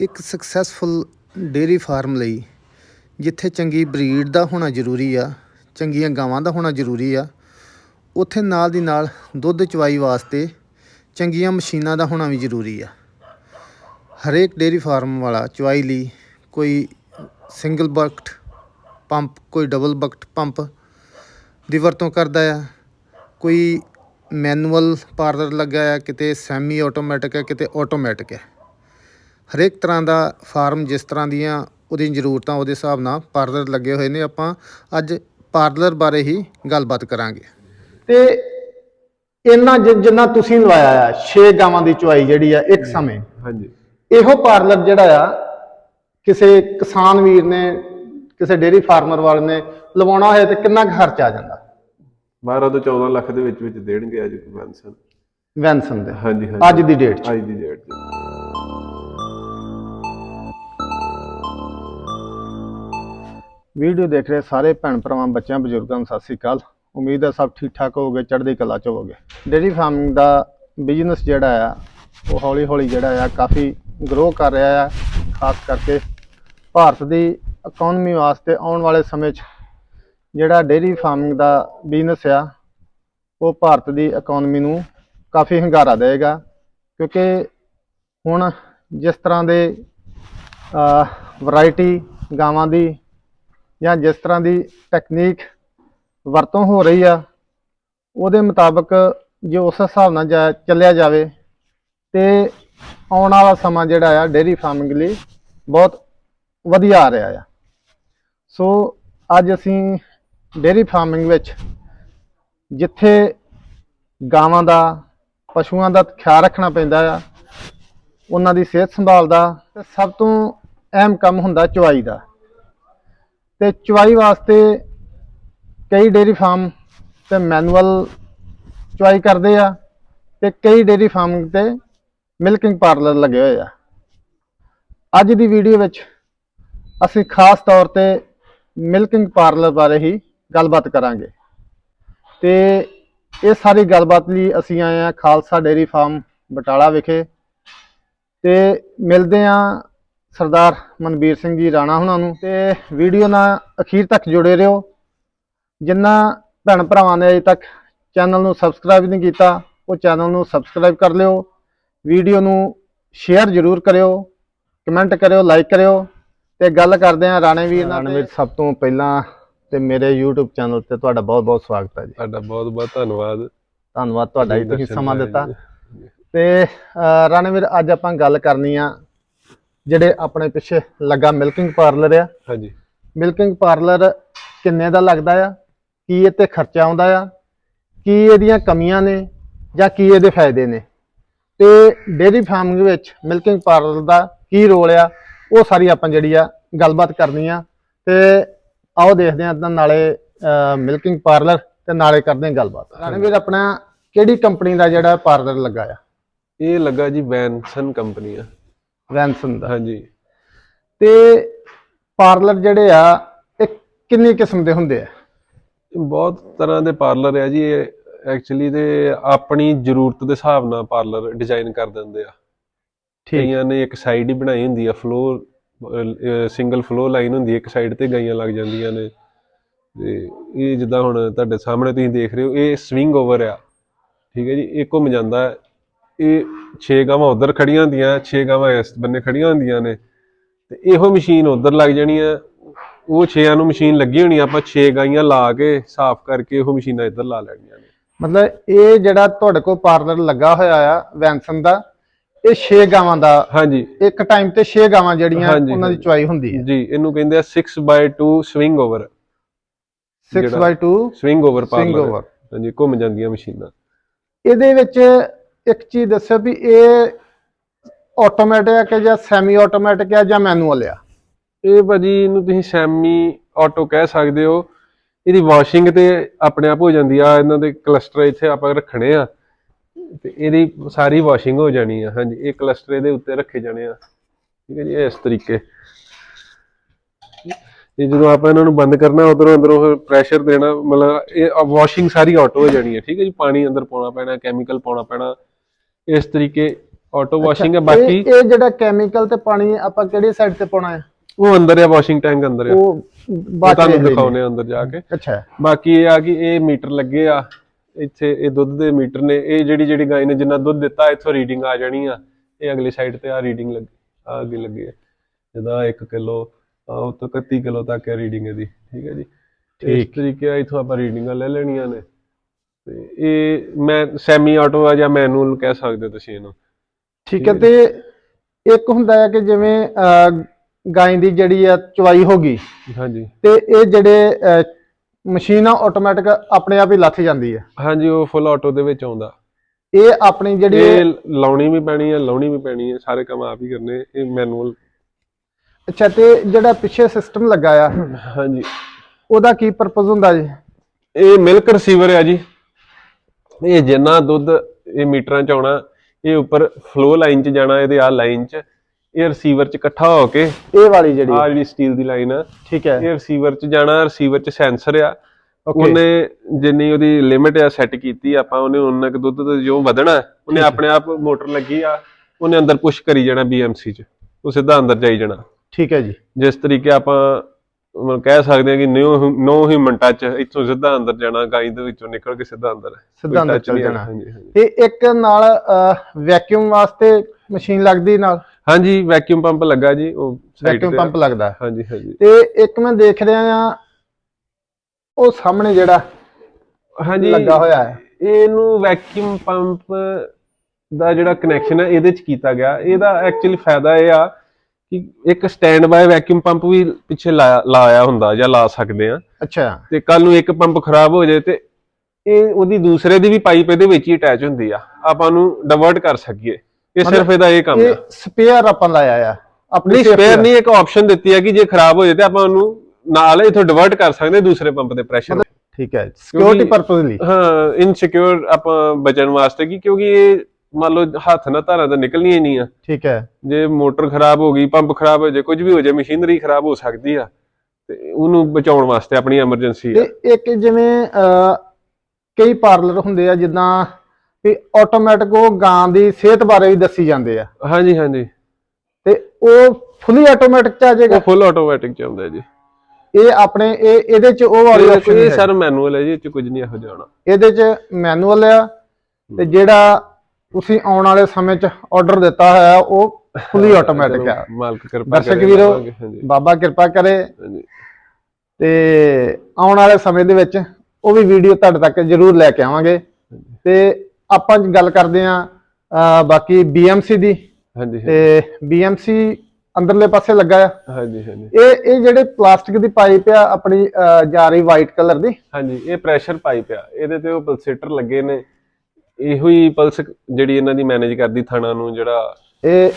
ਇੱਕ successful dairy farm ਲਈ, ਜਿੱਥੇ ਚੰਗੀ ਬਰੀਡ ਦਾ ਹੋਣਾ ਜ਼ਰੂਰੀ ਆ, ਚੰਗੀਆਂ ਗਾਵਾਂ ਦਾ ਹੋਣਾ ਜ਼ਰੂਰੀ ਆ, ਉੱਥੇ ਨਾਲ ਦੀ ਨਾਲ ਦੁੱਧ ਚਵਾਈ ਵਾਸਤੇ ਚੰਗੀਆਂ ਮਸ਼ੀਨਾਂ ਦਾ ਹੋਣਾ ਵੀ ਜ਼ਰੂਰੀ ਆ। ਹਰੇਕ ਡੇਅਰੀ ਫਾਰਮ ਵਾਲਾ ਚਵਾਈ ਲਈ ਕੋਈ ਸਿੰਗਲ ਬਕਟ ਪੰਪ ਕੋਈ ਡਬਲ ਬਕਟ ਪੰਪ ਦੀ ਵਰਤੋਂ ਕਰਦਾ ਆ, ਕੋਈ ਮੈਨੂਅਲ ਪਾਰਲਰ ਲੱਗਾ ਆ, ਕਿਤੇ ਸੈਮੀ ਆਟੋਮੈਟਿਕ ਹੈ ਕਿਤੇ ਆਟੋਮੈਟਿਕ ਹੈ ਹਰੇਕ ਤਰ੍ਹਾਂ ਦਾ ਫਾਰਮ ਜਿਸ ਤਰ੍ਹਾਂ ਦੀਆਂ ਉਹਦੀਆਂ ਜ਼ਰੂਰਤਾਂ ਉਹਦੇ ਹਿਸਾਬ ਨਾਲ ਪਾਰਲਰ ਲੱਗੇ ਹੋਏ ਨੇ ਆਪਾਂ ਅੱਜ ਪਾਰਲਰ ਬਾਰੇ ਹੀ ਗੱਲਬਾਤ ਕਰਾਂਗੇ। ਤੇ ਜਿ- ਜਿੰਨਾ ਤੁਸੀਂ ਲਵਾਇਆ ਆ 6 ਗਾਵਾਂ ਦੀ ਚੁਆਈ ਜਿਹੜੀ ਆ ਇੱਕ ਸਮੇਂ। ਹਾਂਜੀ। ਇਹੋ ਪਾਰਲਰ ਜਿਹੜਾ ਆ ਕਿਸੇ ਕਿਸਾਨ ਵੀਰ ਨੇ ਕਿਸੇ ਡੇਅਰੀ ਫਾਰਮਰ ਵਾਲੇ ਨੇ ਲਵਾਉਣਾ ਹੋਏ ਤੇ ਕਿੰਨਾ ਕੁ ਖਰਚ ਆ ਜਾਂਦਾ? 12 ਤੋਂ 14 ਲੱਖ ਦੇ ਵਿੱਚ ਵਿੱਚ ਦੇਣਗੇ ਅੱਜ ਵੈਂਸਨ ਵੈਨਸਨ ਦੇ। ਹਾਂਜੀ ਹਾਂਜੀ। ਅੱਜ ਦੀ ਡੇਟ 'ਚ। ਅੱਜ ਦੀ ਡੇਟ 'ਚ। ਵੀਡੀਓ ਦੇਖ ਰਹੇ ਸਾਰੇ ਭੈਣ ਭਰਾਵਾਂ, ਬੱਚਿਆਂ, ਬਜ਼ੁਰਗਾਂ ਨੂੰ ਸਤਿ ਸ੍ਰੀ ਅਕਾਲ। ਉਮੀਦ ਹੈ ਸਭ ਠੀਕ ਠਾਕ ਹੋਵੋਗੇ, ਚੜ੍ਹਦੀ ਕਲਾ ਚ ਹੋਵੋਗੇ। ਡੇਅਰੀ ਫਾਰਮਿੰਗ ਦਾ ਬਿਜ਼ਨਸ ਜਿਹੜਾ ਆ, ਉਹ ਹੌਲੀ ਹੌਲੀ ਜਿਹੜਾ ਆ, ਕਾਫੀ ਗਰੋ ਕਰ ਰਿਹਾ ਆ, ਖਾਸ ਕਰਕੇ ਭਾਰਤ ਦੀ ਇਕਨੋਮੀ ਵਾਸਤੇ ਆਉਣ ਵਾਲੇ ਸਮੇਂ 'ਚ ਜਿਹੜਾ ਡੇਅਰੀ ਫਾਰਮਿੰਗ ਦਾ ਬਿਜ਼ਨਸ ਆ, ਉਹ ਭਾਰਤ ਦੀ ਇਕਨੋਮੀ ਨੂੰ ਕਾਫੀ ਹੰਗਾਰਾ ਦੇਵੇਗਾ। ਕਿਉਂਕਿ ਹੁਣ ਜਿਸ ਤਰ੍ਹਾਂ ਦੇ ਵੈਰਾਈਟੀ ਗਾਵਾਂ ਦੀ ਜਾਂ ਜਿਸ ਤਰ੍ਹਾਂ ਦੀ ਟੈਕਨੀਕ ਵਰਤੋਂ ਹੋ ਰਹੀ ਆ, ਉਹਦੇ ਮੁਤਾਬਕ ਜੇ ਉਸ ਹਿਸਾਬ ਨਾਲ ਜਾ- ਚੱਲਿਆ ਜਾਵੇ ਤੇ ਆਉਣ ਵਾਲਾ ਸਮਾਂ ਜਿਹੜਾ ਆ ਡੇਅਰੀ ਫਾਰਮਿੰਗ ਲਈ ਬਹੁਤ ਵਧੀਆ ਆ ਰਿਹਾ ਆ। ਸੋ ਅੱਜ ਅਸੀਂ ਡੇਅਰੀ ਫਾਰਮਿੰਗ ਵਿੱਚ ਜਿੱਥੇ ਗਾਵਾਂ ਦਾ, ਪਸ਼ੂਆਂ ਦਾ ਖਿਆਲ ਰੱਖਣਾ ਪੈਂਦਾ ਆ, ਉਹਨਾਂ ਦੀ ਸਿਹਤ ਸੰਭਾਲ ਦਾ ਸਭ ਤੋਂ ਅਹਿਮ ਕੰਮ ਹੁੰਦਾ ਚਵਾਈ ਦਾ। ਤੇ ਚੁਆਈ ਵਾਸਤੇ ਕਈ ਡੇਅਰੀ ਫਾਰਮ ਤੇ ਮੈਨੂਅਲ ਚੁਆਈ ਕਰਦੇ ਆ ਤੇ ਕਈ ਡੇਅਰੀ ਫਾਰਮ ਤੇ ਮਿਲਕਿੰਗ ਪਾਰਲਰ ਲੱਗੇ ਹੋਏ ਆ। ਅੱਜ ਦੀ ਵੀਡੀਓ ਵਿੱਚ ਅਸੀਂ ਖਾਸ ਤੌਰ ਤੇ ਮਿਲਕਿੰਗ ਪਾਰਲਰ ਬਾਰੇ ਹੀ ਗੱਲਬਾਤ ਕਰਾਂਗੇ। ਤੇ ਇਹ ਸਾਰੀ ਗੱਲਬਾਤ ਲਈ ਅਸੀਂ ਆਏ ਆ ਖਾਲਸਾ ਡੇਅਰੀ ਫਾਰਮ ਬਟਾਲਾ ਵਿਖੇ ਤੇ ਮਿਲਦੇ ਆ ਸਰਦਾਰ ਮਨਵੀਰ ਸਿੰਘ ਜੀ ਰਾਣਾ ਹੁਣਾਂ ਨੂੰ ਤੇ ਵੀਡੀਓ ਨਾਲ ਅਖੀਰ ਤੱਕ ਜੁੜੇ ਰਹੋ। ਜਿਨ੍ਹਾਂ ਭੈਣ ਭਰਾਵਾਂ ਨੇ ਅਜੇ ਤੱਕ ਚੈਨਲ ਨੂੰ ਸਬਸਕ੍ਰਾਈਬ ਨਹੀਂ ਕੀਤਾ ਉਹ ਚੈਨਲ ਨੂੰ ਸਬਸਕ੍ਰਾਈਬ ਕਰ ਲਿਓ। ਵੀਡੀਓ ਨੂੰ ਸ਼ੇਅਰ ਜ਼ਰੂਰ ਕਰਿਓ ਕਮੈਂਟ ਕਰਿਓ ਲਾਈਕ ਕਰਿਓ ਤੇ ਗੱਲ ਕਰਦੇ ਆ ਰਾਣੇ ਵੀਰ ਨਾਲ ਰਾਣੇ ਵੀਰ ਸਭ ਤੋਂ ਪਹਿਲਾਂ ਤੇ ਮੇਰੇ YouTube ਚੈਨਲ ਤੇ ਤੁਹਾਡਾ ਬਹੁਤ ਬਹੁਤ ਸਵਾਗਤ ਹੈ ਜੀ। ਤੁਹਾਡਾ ਬਹੁਤ ਬਹੁਤ ਧੰਨਵਾਦ। ਧੰਨਵਾਦ ਤੁਹਾਡਾ ਜੀ ਤੁਸੀਂ ਸਮਾਂ ਦਿੱਤਾ। ਤੇ ਅਹ, ਰਾਣਵੀਰ ਅੱਜ ਆਪਾਂ ਗੱਲ ਕਰਨੀ ਆ ਜਿਹੜੇ ਆਪਣੇ ਪਿੱਛੇ ਲੱਗਾ ਮਿਲਕਿੰਗ ਪਾਰਲਰ ਆ। ਹਾਂਜੀ। ਮਿਲਕਿੰਗ ਪਾਰਲਰ ਕਿੰਨੇ ਦਾ ਲੱਗਦਾ ਆ? ਕੀ ਇਹ ਤੇ ਖਰਚਾ ਆਉਂਦਾ ਆ? ਕੀ ਇਹਦੀਆਂ ਕਮੀਆਂ ਨੇ ਜਾਂ ਕੀ ਇਹਦੇ ਫਾਇਦੇ ਨੇ? ਤੇ ਡੇਅਰੀ ਫਾਰਮਿੰਗ ਵਿੱਚ ਮਿਲਕਿੰਗ ਪਾਰਲਰ ਦਾ ਕੀ ਰੋਲ ਆ? ਉਹ ਸਾਰੀ ਆਪਾਂ ਜਿਹੜੀ ਆ ਗੱਲਬਾਤ ਕਰਨੀ ਆ। ਤੇ ਆਓ ਦੇਖਦੇ ਆ ਤਾਂ ਨਾਲੇ ਮਿਲਕਿੰਗ ਪਾਰਲਰ ਤੇ ਨਾਲੇ ਕਰਦੇ ਆ ਗੱਲਬਾਤ। ਰਾਣਵੀਰ ਆਪਣਾ ਕਿਹੜੀ ਕੰਪਨੀ ਦਾ ਜਿਹੜਾ ਪਾਰਲਰ ਲੱਗਾ ਆ? ਇਹ ਲੱਗਾ ਜੀ ਵੈਂਸਨ ਕੰਪਨੀ ਆ। ਵੈਨਸਨ ਦਾ। ਹਾਂਜੀ। ਤੇ ਪਾਰਲਰ ਜਿਹੜੇ ਆ ਇਹ ਕਿੰਨੀ ਕਿਸਮ ਦੇ ਹੁੰਦੇ ਆ? ਬਹੁਤ ਤਰ੍ਹਾਂ ਦੇ ਪਾਰਲਰ ਆ ਜੀ ਇਹ ਐਕਚੁਅਲੀ ਤੇ ਆਪਣੀ ਜ਼ਰੂਰਤ ਦੇ ਹਿਸਾਬ ਨਾਲ ਪਾਰਲਰ ਡਿਜ਼ਾਈਨ ਕਰ ਦਿੰਦੇ ਆ। ਕਈਆਂ ਨੇ ਇੱਕ ਸਾਈਡ ਹੀ ਬਣਾਈ ਹੁੰਦੀ ਆ ਫਲੋ ਸਿੰਗਲ ਫਲੋ ਲਾਈਨ ਹੁੰਦੀ ਇੱਕ ਸਾਈਡ ਤੇ ਗਾਈਆਂ ਲੱਗ ਜਾਂਦੀਆਂ ਨੇ। ਤੇ ਇਹ ਜਿੱਦਾਂ ਹੁਣ ਤੁਹਾਡੇ ਸਾਹਮਣੇ ਤੁਸੀਂ ਦੇਖ ਰਹੇ ਹੋ ਇਹ ਸਵਿੰਗ ਓਵਰ ਆ। ਠੀਕ ਹੈ ਜੀ ਇਹ ਘੁੰਮ ਜਾਂਦਾ ਹੈ। ਇਹ 6 ਗਾਵਾਂ ਉਧਰ ਖੜੀਆਂ ਹੁੰਦੀਆਂ 6 ਗਾਵਾਂ ਇਸ ਬੰਨੇ ਖੜੀਆਂ ਹੁੰਦੀਆਂ ਨੇ। ਤੇ ਇਹੋ ਮਸ਼ੀਨ ਉਧਰ ਲੱਗ ਜਾਣੀ ਆ। ਉਹ 6ਾਂ ਨੂੰ ਮਸ਼ੀਨ ਲੱਗੀ ਹੋਣੀ ਆ, ਆਪਾਂ 6 ਗਾਈਆਂ ਲਾ ਕੇ ਸਾਫ਼ ਕਰਕੇ ਇਹੋ ਮਸ਼ੀਨਾਂ ਇੱਧਰ ਲਾ ਲੈਣੀਆਂ ਨੇ। ਮਤਲਬ ਇਹ ਜਿਹੜਾ ਤੁਹਾਡੇ ਕੋਲ ਪਾਰਲਰ ਲੱਗਾ ਹੋਇਆ ਆ ਵੈਨਸਨ ਦਾ ਇਹ 6 ਗਾਵਾਂ ਦਾ ਹਾਂਜੀ। ਇੱਕ ਟਾਈਮ ਤੇ 6 ਗਾਵਾਂ ਜਿਹੜੀਆਂ ਉਹਨਾਂ ਦੀ। ਚੁਆਈ ਹੁੰਦੀ ਹੈ ਜੀ ਇਹਨੂੰ ਕਹਿੰਦੇ ਆ 6/2 swing over 6/2 swing over parlour. ਹਾਂਜੀ ਘੁੰਮ ਜਾਂਦੀਆਂ ਮਸ਼ੀਨਾਂ। ਇਹਦੇ ਵਿੱਚ ਇੱਕ ਚੀਜ਼ ਦੱਸਿਓ ਵੀ ਇਹ ਆਟੋਮੈਟਿਕ ਹੈ ਜਾਂ ਸੈਮੀ ਆਟੋਮੈਟਿਕ ਹੈ ਜਾਂ ਮੈਨੂਅਲ ਆ? ਇਹ ਭਾਜੀ ਇਹਨੂੰ ਤੁਸੀਂ ਸੈਮੀ ਆਟੋ ਕਹਿ ਸਕਦੇ ਹੋ। ਇਹਦੀ ਵਾਸ਼ਿੰਗ ਤੇ ਆਪਣੇ ਆਪ ਹੋ ਜਾਂਦੀ ਆ, ਇਹਨਾਂ ਦੇ ਕਲਸਟਰ ਇੱਥੇ ਆਪਾਂ ਰੱਖਣੇ ਆ। ਤੇ ਇਹਦੀ ਸਾਰੀ ਵਾਸ਼ਿੰਗ ਹੋ ਜਾਣੀ ਆ, ਹਾਂਜੀ, ਇਹ ਕਲਸਟਰ ਇਹਦੇ ਉੱਤੇ ਰੱਖੇ ਜਾਣੇ ਆ। ਠੀਕ ਹੈ ਜੀ, ਇਸ ਤਰੀਕੇ। ਇਹ ਜਦੋਂ ਆਪਾਂ ਇਹਨਾਂ ਨੂੰ ਬੰਦ ਕਰਨਾ, ਉਧਰੋਂ ਅੰਦਰੋਂ ਪ੍ਰੈਸ਼ਰ ਦੇਣਾ, ਮਤਲਬ ਇਹ ਵਾਸ਼ਿੰਗ ਸਾਰੀ ਆਟੋ ਹੋ ਜਾਣੀ ਹੈ ਠੀਕ ਹੈ ਜੀ, ਪਾਣੀ ਅੰਦਰ ਪਾਉਣਾ ਪੈਣਾ ਕੈਮੀਕਲ ਪਾਉਣਾ ਪੈਣਾ। ਇਸ ਤਰੀਕੇ ਆਟੋ ਵਾਸ਼ਿੰਗ ਹੈ ਬਾਕੀ ਇਹ ਜਿਹੜਾ ਕੈਮੀਕਲ ਤੇ ਪਾਣੀ ਆਪਾਂ ਕਿਹੜੀ ਸਾਈਡ ਤੇ ਪਾਉਣਾ ਹੈ? ਉਹ ਅੰਦਰ ਆ ਵਾਸ਼ਿੰਗ ਟੈਂਕ ਅੰਦਰ ਆ। ਉਹ ਬਾਅਦ ਤੁਹਾਨੂੰ ਦਿਖਾਉਨੇ ਆ ਅੰਦਰ ਜਾ ਕੇ। ਅੱਛਾ। ਬਾਕੀ ਇਹ ਆ ਕਿ ਇਹ ਮੀਟਰ ਲੱਗੇ ਆ ਇੱਥੇ ਇਹ ਦੁੱਧ ਦੇ ਮੀਟਰ ਨੇ। ਇਹ ਜਿਹੜੀ ਜਿਹੜੀ ਗਾय ਨੇ ਜਿੰਨਾ ਦੁੱਧ ਦਿੱਤਾ ਇੱਥੋਂ ਰੀਡਿੰਗ ਆ ਜਾਣੀ ਆ। ਇਹ ਅਗਲੀ ਸਾਈਡ ਤੇ ਆ ਰੀਡਿੰਗ ਲੱਗੀ ਆ ਅੱਗੇ ਲੱਗੇ ਆ। ਜਿਹਦਾ 1 ਕਿਲੋ ਉਹ ਤੋਂ 31 ਕਿਲੋ ਤੱਕ ਹੈ ਰੀਡਿੰਗ ਇਹਦੀ। ਠੀਕ ਹੈ ਜੀ? ਇਸ। ਤਰੀਕੇ ਆ ਇਥੋਂ ਆਪਾਂ ਰੀਡਿੰਗਾਂ ਲੈ ਲੈਣੀਆਂ ਨੇ। ਤੇ ਇਹ ਮੈਂ ਸੈਮੀ ਆਟੋ ਆ ਜਾਂ ਮੈਨੂਅਲ ਕਹਿ ਸਕਦੇ ਤੁਸੀਂ ਇਹਨੂੰ? ਠੀਕ ਹੈ ਤੇ ਇੱਕ ਹੁੰਦਾ ਹੈ ਕਿ ਜਿਵੇਂ ਗਾਂ ਦੀ ਜਿਹੜੀ ਆ ਚਵਾਈ ਹੋ ਗਈ ਹਾਂਜੀ। ਤੇ ਇਹ ਜਿਹੜੇ ਮਸ਼ੀਨ ਆ ਆਟੋਮੈਟਿਕ ਆਪਣੇ ਆਪ ਹੀ ਲੱਥ ਜਾਂਦੀ ਹੈ। ਹਾਂਜੀ ਉਹ ਫੁੱਲ ਆਟੋ ਦੇ ਵਿੱਚ ਆਉਂਦਾ। ਇਹ ਆਪਣੀ ਜਿਹੜੀ ਇਹ ਲਾਉਣੀ ਵੀ ਪੈਣੀ ਹੈ ਲਾਉਣੀ ਵੀ ਪੈਣੀ ਹੈ ਸਾਰੇ ਕੰਮ ਆਪ ਹੀ ਕਰਨੇ ਇਹ ਮੈਨੂਅਲ ਅੱਛਾ ਤੇ ਜਿਹੜਾ ਪਿੱਛੇ ਸਿਸਟਮ ਲੱਗਾ ਆ ਹਾਂਜੀ। ਉਹਦਾ ਕੀ ਪਰਪਸ ਹੁੰਦਾ ਜੀ? ਇਹ ਮਿਲਕ ਰਿਸੀਵਰ ਹੈ ਜੀ। ਇਹ ਜਿੰਨਾ ਦੁੱਧ ਇਹ ਮੀਟਰਾਂ ਚ ਆਉਣਾ ਇਹ ਉੱਪਰ ਫਲੋ ਲਾਈਨ ਚ ਜਾਣਾ ਇਹਦੇ ਆ ਲਾਈਨ ਚ ਇਹ ਰਿਸੀਵਰ ਚ ਇਕੱਠਾ ਹੋ ਕੇ ਇਹ ਵਾਲੀ ਜਿਹੜੀ ਆ ਜਿਹੜੀ ਸਟੀਲ ਦੀ ਲਾਈਨ ਆ ਠੀਕ ਹੈ। ਇਹ ਰਿਸੀਵਰ ਚ ਜਾਣਾ ਰਿਸੀਵਰ ਚ ਸੈਂਸਰ ਆ. ਉਹਨੇ ਜਿੰਨੀ ਉਹਦੀ ਲਿਮਿਟ ਆ ਸੈੱਟ ਕੀਤੀ ਆਪਾਂ ਉਹਨੇ ਉਹਨਾਂ ਕੁ ਦੁੱਧ ਤੇ ਜੋ ਵਧਣਾ ਉਹਨੇ ਆਪਣੇ ਆਪ ਮੋਟਰ ਲੱਗੀ ਆ ਉਹਨੇ ਅੰਦਰ ਪੁਸ਼ ਕਰੀ ਜਾਣਾ BMC ਚ ਉਹ ਸਿੱਧਾ ਅੰਦਰ ਜਾਈ ਜਾਣਾ। ਠੀਕ ਹੈ ਜੀ। ਜਿਸ ਤਰੀਕੇ ਆਪਾਂ ਮਤਲਬ ਕਹਿ ਸਕਦੇ ਹਾਂ ਕਿ ਨਿਊ ਨੋ ਹਿਊਮਨ ਟੱਚ ਇੱਥੋਂ ਸਿੱਧਾ ਅੰਦਰ ਜਾਣਾ ਗਾਈ ਦੇ ਵਿੱਚੋਂ ਨਿਕਲ ਕੇ ਸਿੱਧਾ ਅੰਦਰ। ਸਿੱਧਾ ਅੰਦਰ ਚਲ। ਜਾਣਾ। ਤੇ ਇੱਕ ਨਾਲ ਵੈਕਿਊਮ ਵਾਸਤੇ ਮਸ਼ੀਨ ਲੱਗਦੀ ਨਾਲ? ਹਾਂਜੀ ਵੈਕਿਊਮ ਪੰਪ ਲੱਗਾ ਜੀ ਉਹ ਵੈਕਿਊਮ ਪੰਪ ਲੱਗਦਾ। ਹਾਂਜੀ ਹਾਂਜੀ। ਤੇ ਇੱਕ ਮੈਂ ਦੇਖ ਰਿਹਾ ਆ ਉਹ ਸਾਹਮਣੇ ਜਿਹੜਾ ਹਾਂਜੀ। ਲੱਗਾ ਹੋਇਆ ਹੈ। ਇਹਨੂੰ ਵੈਕਿਊਮ ਪੰਪ ਦਾ ਜਿਹੜਾ ਕਨੈਕਸ਼ਨ ਹੈ ਇਹਦੇ ਚ ਕੀਤਾ ਗਿਆ। ਇਹਦਾ ਐਕਚੁਅਲੀ ਫਾਇਦਾ ਇਹ ਆ ਕਿ ਇੱਕ ਸਟੈਂਡ ਬਾਈ ਵੈਕਿਊਮ ਪੰਪ ਵੀ ਪਿੱਛੇ ਲਾਇਆ ਹੁੰਦਾ ਜਾਂ ਲਾ ਸਕਦੇ ਆ ਅੱਛਾ। ਤੇ ਕੱਲ ਨੂੰ ਇੱਕ ਪੰਪ ਖਰਾਬ ਹੋ ਜਾਏ ਤੇ ਇਹ ਉਹਦੀ ਦੂਸਰੇ ਦੀ ਵੀ ਪਾਈਪ ਇਹਦੇ ਵਿੱਚ ਹੀ ਅਟੈਚ ਹੁੰਦੀ ਆ। ਆਪਾਂ ਨੂੰ ਡਿਵਰਟ ਕਰ ਸਕੀਏ। ਇਹ ਸਿਰਫ ਇਹਦਾ ਇਹ ਕੰਮ ਇਹ ਆ। ਸਪੇਅਰ ਆਪਾਂ ਲਾਇਆ ਆ। ਆਪਣੀ ਸਪੇਅਰ। ਨਹੀਂ ਇੱਕ ਆਪਸ਼ਨ ਦਿੱਤੀ ਹੈ ਕਿ ਜੇ ਖਰਾਬ ਹੋ ਜਾਏ ਤੇ ਆਪਾਂ ਉਹਨੂੰ ਨਾਲ ਇਥੋਂ ਡਿਵਰਟ ਕਰ ਸਕਦੇ ਦੂਸਰੇ ਪੰਪ ਦੇ ਪ੍ਰੈਸ਼ਰ ਠੀਕ ਹੈ। ਸਿਕਿਉਰਿਟੀ ਪਰਪਸ ਲਈ। ਹਾਂ ਇਨਸਿਕਿਉਰ ਆਪਾਂ ਬਚਣ ਵਾਸਤੇ ਕਿ ਕਿਉਂਕਿ ਇਹ ਮੰਨ ਲਓ ਹੱਥ ਨਾਲ ਧਾਰਾਂ ਤਾਂ ਨਿਕਲਣੀਆਂ ਹੀ ਨਹੀਂ ਆ। ਠੀਕ ਹੈ। ਜੇ ਮੋਟਰ ਖਰਾਬ ਹੋ ਗਈ ਪੰਪ ਖਰਾਬ ਹੋ ਜਾਏ ਕੁਝ ਵੀ ਹੋ ਜਾਏ ਮਸ਼ੀਨਰੀ ਖਰਾਬ ਹੋ ਸਕਦੀ ਆ। ਤੇ ਉਹਨੂੰ ਬਚਾਉਣ ਵਾਸਤੇ ਆਪਣੀ ਐਮਰਜੈਂਸੀ ਆ। ਤੇ ਇੱਕ ਜਿਵੇਂ ਅਹ, ਕਈ ਪਾਰਲਰ ਹੁੰਦੇ ਆ ਜਿੱਦਾਂ ਵੀ ਆਟੋਮੈਟਿਕ ਉਹ ਗਾਂ ਦੀ ਸਿਹਤ ਬਾਰੇ ਵੀ ਦੱਸੀ ਜਾਂਦੇ ਆ। ਹਾਂਜੀ ਹਾਂਜੀ। ਤੇ ਉਹ ਫੁੱਲੀ ਆਟੋਮੈਟਿਕ ਚ ਆ ਉਹ ਜਾਏਗਾ ਫੁੱਲ ਆਟੋਮੈਟਿਕ ਚ ਆਉਂਦਾ ਜੀ। ਇਹ ਆਪਣੇ ਇਹ ਇਹਦੇ ਚ ਉਹ ਵਾਲੀ ਇਹ ਆਪਸ਼ਨ ਇਹ ਹੈ ਸਰ ਮੈਨੂਅਲ ਹੈ ਜੀ ਇਹ ਚ ਕੁਝ ਨਹੀਂ ਇਹੋ ਜਿਹਾ ਹੋਣਾ ਇਹਦੇ ਚ ਮੈਨੂਅਲ ਆ ਤੇ ਜਿਹੜਾ ਤੁਸੀਂ ਆਉਣ ਵਾਲੇ ਸਮੇਂ ਚ ਆਰਡਰ ਦਿੱਤਾ ਹੋਇਆ ਉਹ ਫੁੱਲੀ ਆਟੋਮੈਟਿਕ ਆ ਮਾਲਕ ਕਿਰਪਾ ਦਰਸ਼ਕ ਕਰੇ ਵੀਰੋ ਲਾਵਾਂਗੇ, ਹਾਂਜੀ। ਬਾਬਾ ਕਿਰਪਾ ਕਰੇ। ਤੇ ਆਉਣ ਵਾਲੇ ਸਮੇਂ ਦੇ ਵਿੱਚ ਉਹ ਵੀ ਵੀਡੀਓ ਤੁਹਾਡੇ ਤੱਕ ਜ਼ਰੂਰ ਲੈ ਕੇ ਆਵਾਂਗੇ। ਤੇ ਆਪਾਂ ਗੱਲ ਕਰਦੇ ਆਂ ਬਾਕੀ BMC ਦੀ। ਹਾਂਜੀ ਤੇ BMC ਅੰਦਰਲੇ ਪਾਸੇ ਲੱਗਾ ਆ। ਹਾਂਜੀ ਹਾਂਜੀ। ਇਹ ਇਹ ਜਿਹੜੇ ਪਲਾਸਟਿਕ ਦੀ ਪਾਈਪ ਆ ਆਪਣੀ ਜਾ ਰਹੀ ਵਾਈਟ ਕਲਰ ਦੀ। ਹਾਂਜੀ ਇਹ ਪ੍ਰੈਸ਼ਰ ਪਾਈਪ ਆ ਇਹਦੇ ਤੇ ਉਹ ਪਲਸੇਟਰ ਲੱਗੇ ਨੇ। ਇਹੋ ਹੀ ਪਲਸ ਜਿਹੜੀ ਇਹਨਾਂ ਦੀ ਮੈਨੇਜ ਕਰਦੀ ਥਣਾ ਨੂੰ ਜਿਹੜਾ ਇਹ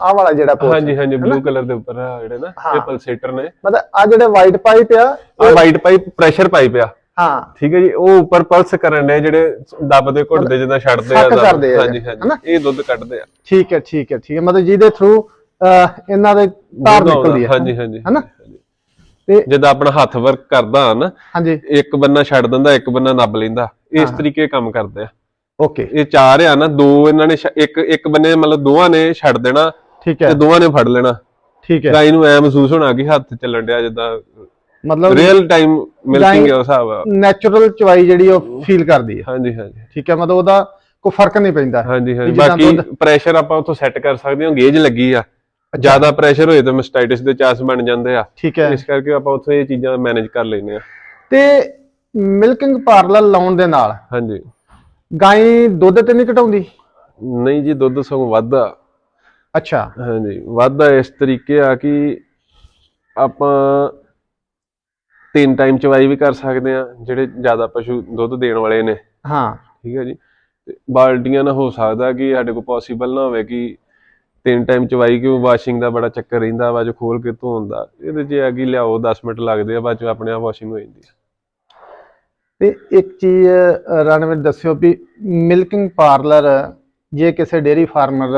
ਆਹ ਵਾਲਾ ਜਿਹੜਾ ਪੋਰਸ਼ਨ ਹਾਂਜੀ ਹਾਂਜੀ ਬਲੂ ਕਲਰ ਦੇ ਉੱਪਰ ਆ ਜਿਹੜੇ ਨਾ। ਇਹ ਪਲਸੇਟਰ ਨੇ। ਮਤਲਬ ਆ ਜਿਹੜੇ ਵਾਈਟ ਪਾਈਪ ਆ ਆ ਵਾਈਟ ਪਾਈਪ ਪ੍ਰੈਸ਼ਰ ਪਾਈਪ ਆ। ਹਾਂ। ਠੀਕ ਹੈ ਜੀ ਉਹ ਉੱਪਰ ਪਲਸ ਕਰਨ ਨੇ ਜਿਹੜੇ ਦੱਬਦੇ ਘੁੱਟਦੇ ਜਿੱਦਾਂ ਛੱਡਦੇ ਆ ਹਾਂਜੀ? ਹਾਂਜੀ ਇਹ ਦੁੱਧ ਕੱਢਦੇ ਆ। ਠੀਕ ਹੈ ਠੀਕ ਹੈ ਠੀਕ ਹੈ। ਮਤਲਬ ਜਿਹਦੇ ਥਰੂ ਇਹਨਾਂ ਦੇ ਤਾਰ ਨਿਕਲਦੀ ਹੈ ਹਾਂਜੀ ਹਾਂਜੀ ਹਨਾ? ਤੇ ਜਿੱਦਾਂ ਆਪਣਾ ਹੱਥ ਵਰਕ ਕਰਦਾ ਹਨ ਹਾਂਜੀ। ਇੱਕ ਬੰਨਾ ਛੱਡ ਦਿੰਦਾ ਇੱਕ ਬੰਨਾ ਨੱਬ ਲੈਂਦਾ। ਇਸ। ਤਰੀਕੇ ਕੰਮ ਕਰਦੇ ਆ। ਓਕੇ ਇਹ ਚਾਰ ਆ ਨਾ ਦੋ ਇਹਨਾਂ ਨੇ ਇੱਕ ਇੱਕ ਬੰਨੇ ਮਤਲਬ ਦੋਵਾਂ ਨੇ ਛੱਡ ਦੇਣਾ ਠੀਕ ਹੈ। ਤੇ ਦੋਵਾਂ ਨੇ ਫੜ ਲੈਣਾ। ਠੀਕ ਹੈ। ਗਾਈ ਨੂੰ ਐ ਮਹਿਸੂਸ ਹੋਣਾ ਕਿ ਹੱਥ ਚੱਲਣ ਡਿਆ ਜਿੱਦਾਂ ਮਤਲਬ ਰੀਅਲ ਟਾਈਮ ਮਿਲਕਿੰਗ ਹੈ ਹਿਸਾਬ ਆ। ਨੈਚੁਰਲ ਚਵਾਈ ਜਿਹੜੀ ਉਹ ਫੀਲ ਕਰਦੀ ਹੈ। ਹਾਂਜੀ ਹਾਂਜੀ। ਠੀਕ ਹੈ ਮਤਲਬ ਉਹਦਾ ਕੋਈ ਫ਼ਰਕ ਨਹੀਂ ਪੈਂਦਾ ਹਾਂਜੀ ਹਾਂਜੀ। ਬਾਕੀ ਪ੍ਰੈਸ਼ਰ ਆਪਾਂ ਉੱਥੋਂ ਸੈੱਟ ਕਰ ਸਕਦੇ ਹਾਂ ਗੇਜ ਲੱਗੀ ਆ। ਜ਼ਿਆਦਾ ਪ੍ਰੈਸ਼ਰ ਹੋਏ ਤਾਂ ਮਸਟਾਈਟਿਸ ਦੇ ਚਾਂਸ ਬਣ ਜਾਂਦੇ ਆ। ਠੀਕ ਹੈ। ਇਸ ਕਰਕੇ ਆਪਾਂ ਉੱਥੋਂ ਇਹ ਚੀਜ਼ਾਂ ਮੈਨੇਜ ਕਰ ਲੈਨੇ ਆ। ਤੇ ਮਿਲਕਿੰਗ ਪਾਰਲਰ ਲਾਉਣ ਦੇ ਨਾਲ ਹਾਂਜੀ। ਗਾਈ ਦੁੱਧ ਤੇ ਨਹੀਂ ਘਟਾਉਂਦੀ ਨਹੀਂ ਜੀ ਦੁੱਧ ਸਗੋਂ ਵੱਧਦਾ। ਅੱਛਾ। ਹਾਂਜੀ ਵੱਧਦਾ ਇਸ ਤਰੀਕੇ ਆ ਕਿ ਆਪਾਂ ਤਿੰਨ ਟਾਈਮ ਚਵਾਈ ਵੀ ਕਰ ਸਕਦੇ ਆ ਜਿਹੜੇ ਜ਼ਿਆਦਾ ਪਸ਼ੂ ਦੁੱਧ ਦੇਣ ਵਾਲੇ ਨੇ। ਹਾਂ। ਠੀਕ ਹੈ ਜੀ। ਤੇ ਬਾਲਟੀਆਂ ਨਾ ਹੋ ਸਕਦਾ ਕਿ ਸਾਡੇ ਕੋਲ ਪੋਸੀਬਲ ਨਾ ਹੋਵੇ ਕਿ ਤਿੰਨ ਟਾਈਮ ਚਵਾਈ ਕਿਉਂ ਵਾਸ਼ਿੰਗ ਦਾ ਬੜਾ ਚੱਕਰ ਰਹਿੰਦਾ ਵਾ ਜੋ ਖੋਲ ਕੇ ਧੋਣ ਦਾ। ਇਹਦੇ ਇਹ ਆ ਕਿ ਲਿਆਓ 10 ਮਿੰਟ ਲੱਗਦੇ ਆ ਬਾਅਦ ਚ ਆਪਣੇ ਆਪ ਵਾਸ਼ਿੰਗ ਹੋ ਜਾਂਦੀ ਆ। ਤੇ ਇੱਕ ਚੀਜ਼ ਰਣਵੀਰ ਦੱਸਿਓ ਵੀ ਮਿਲਕਿੰਗ ਪਾਰਲਰ ਜੇ ਕਿਸੇ ਡੇਰੀ ਫਾਰਮਰ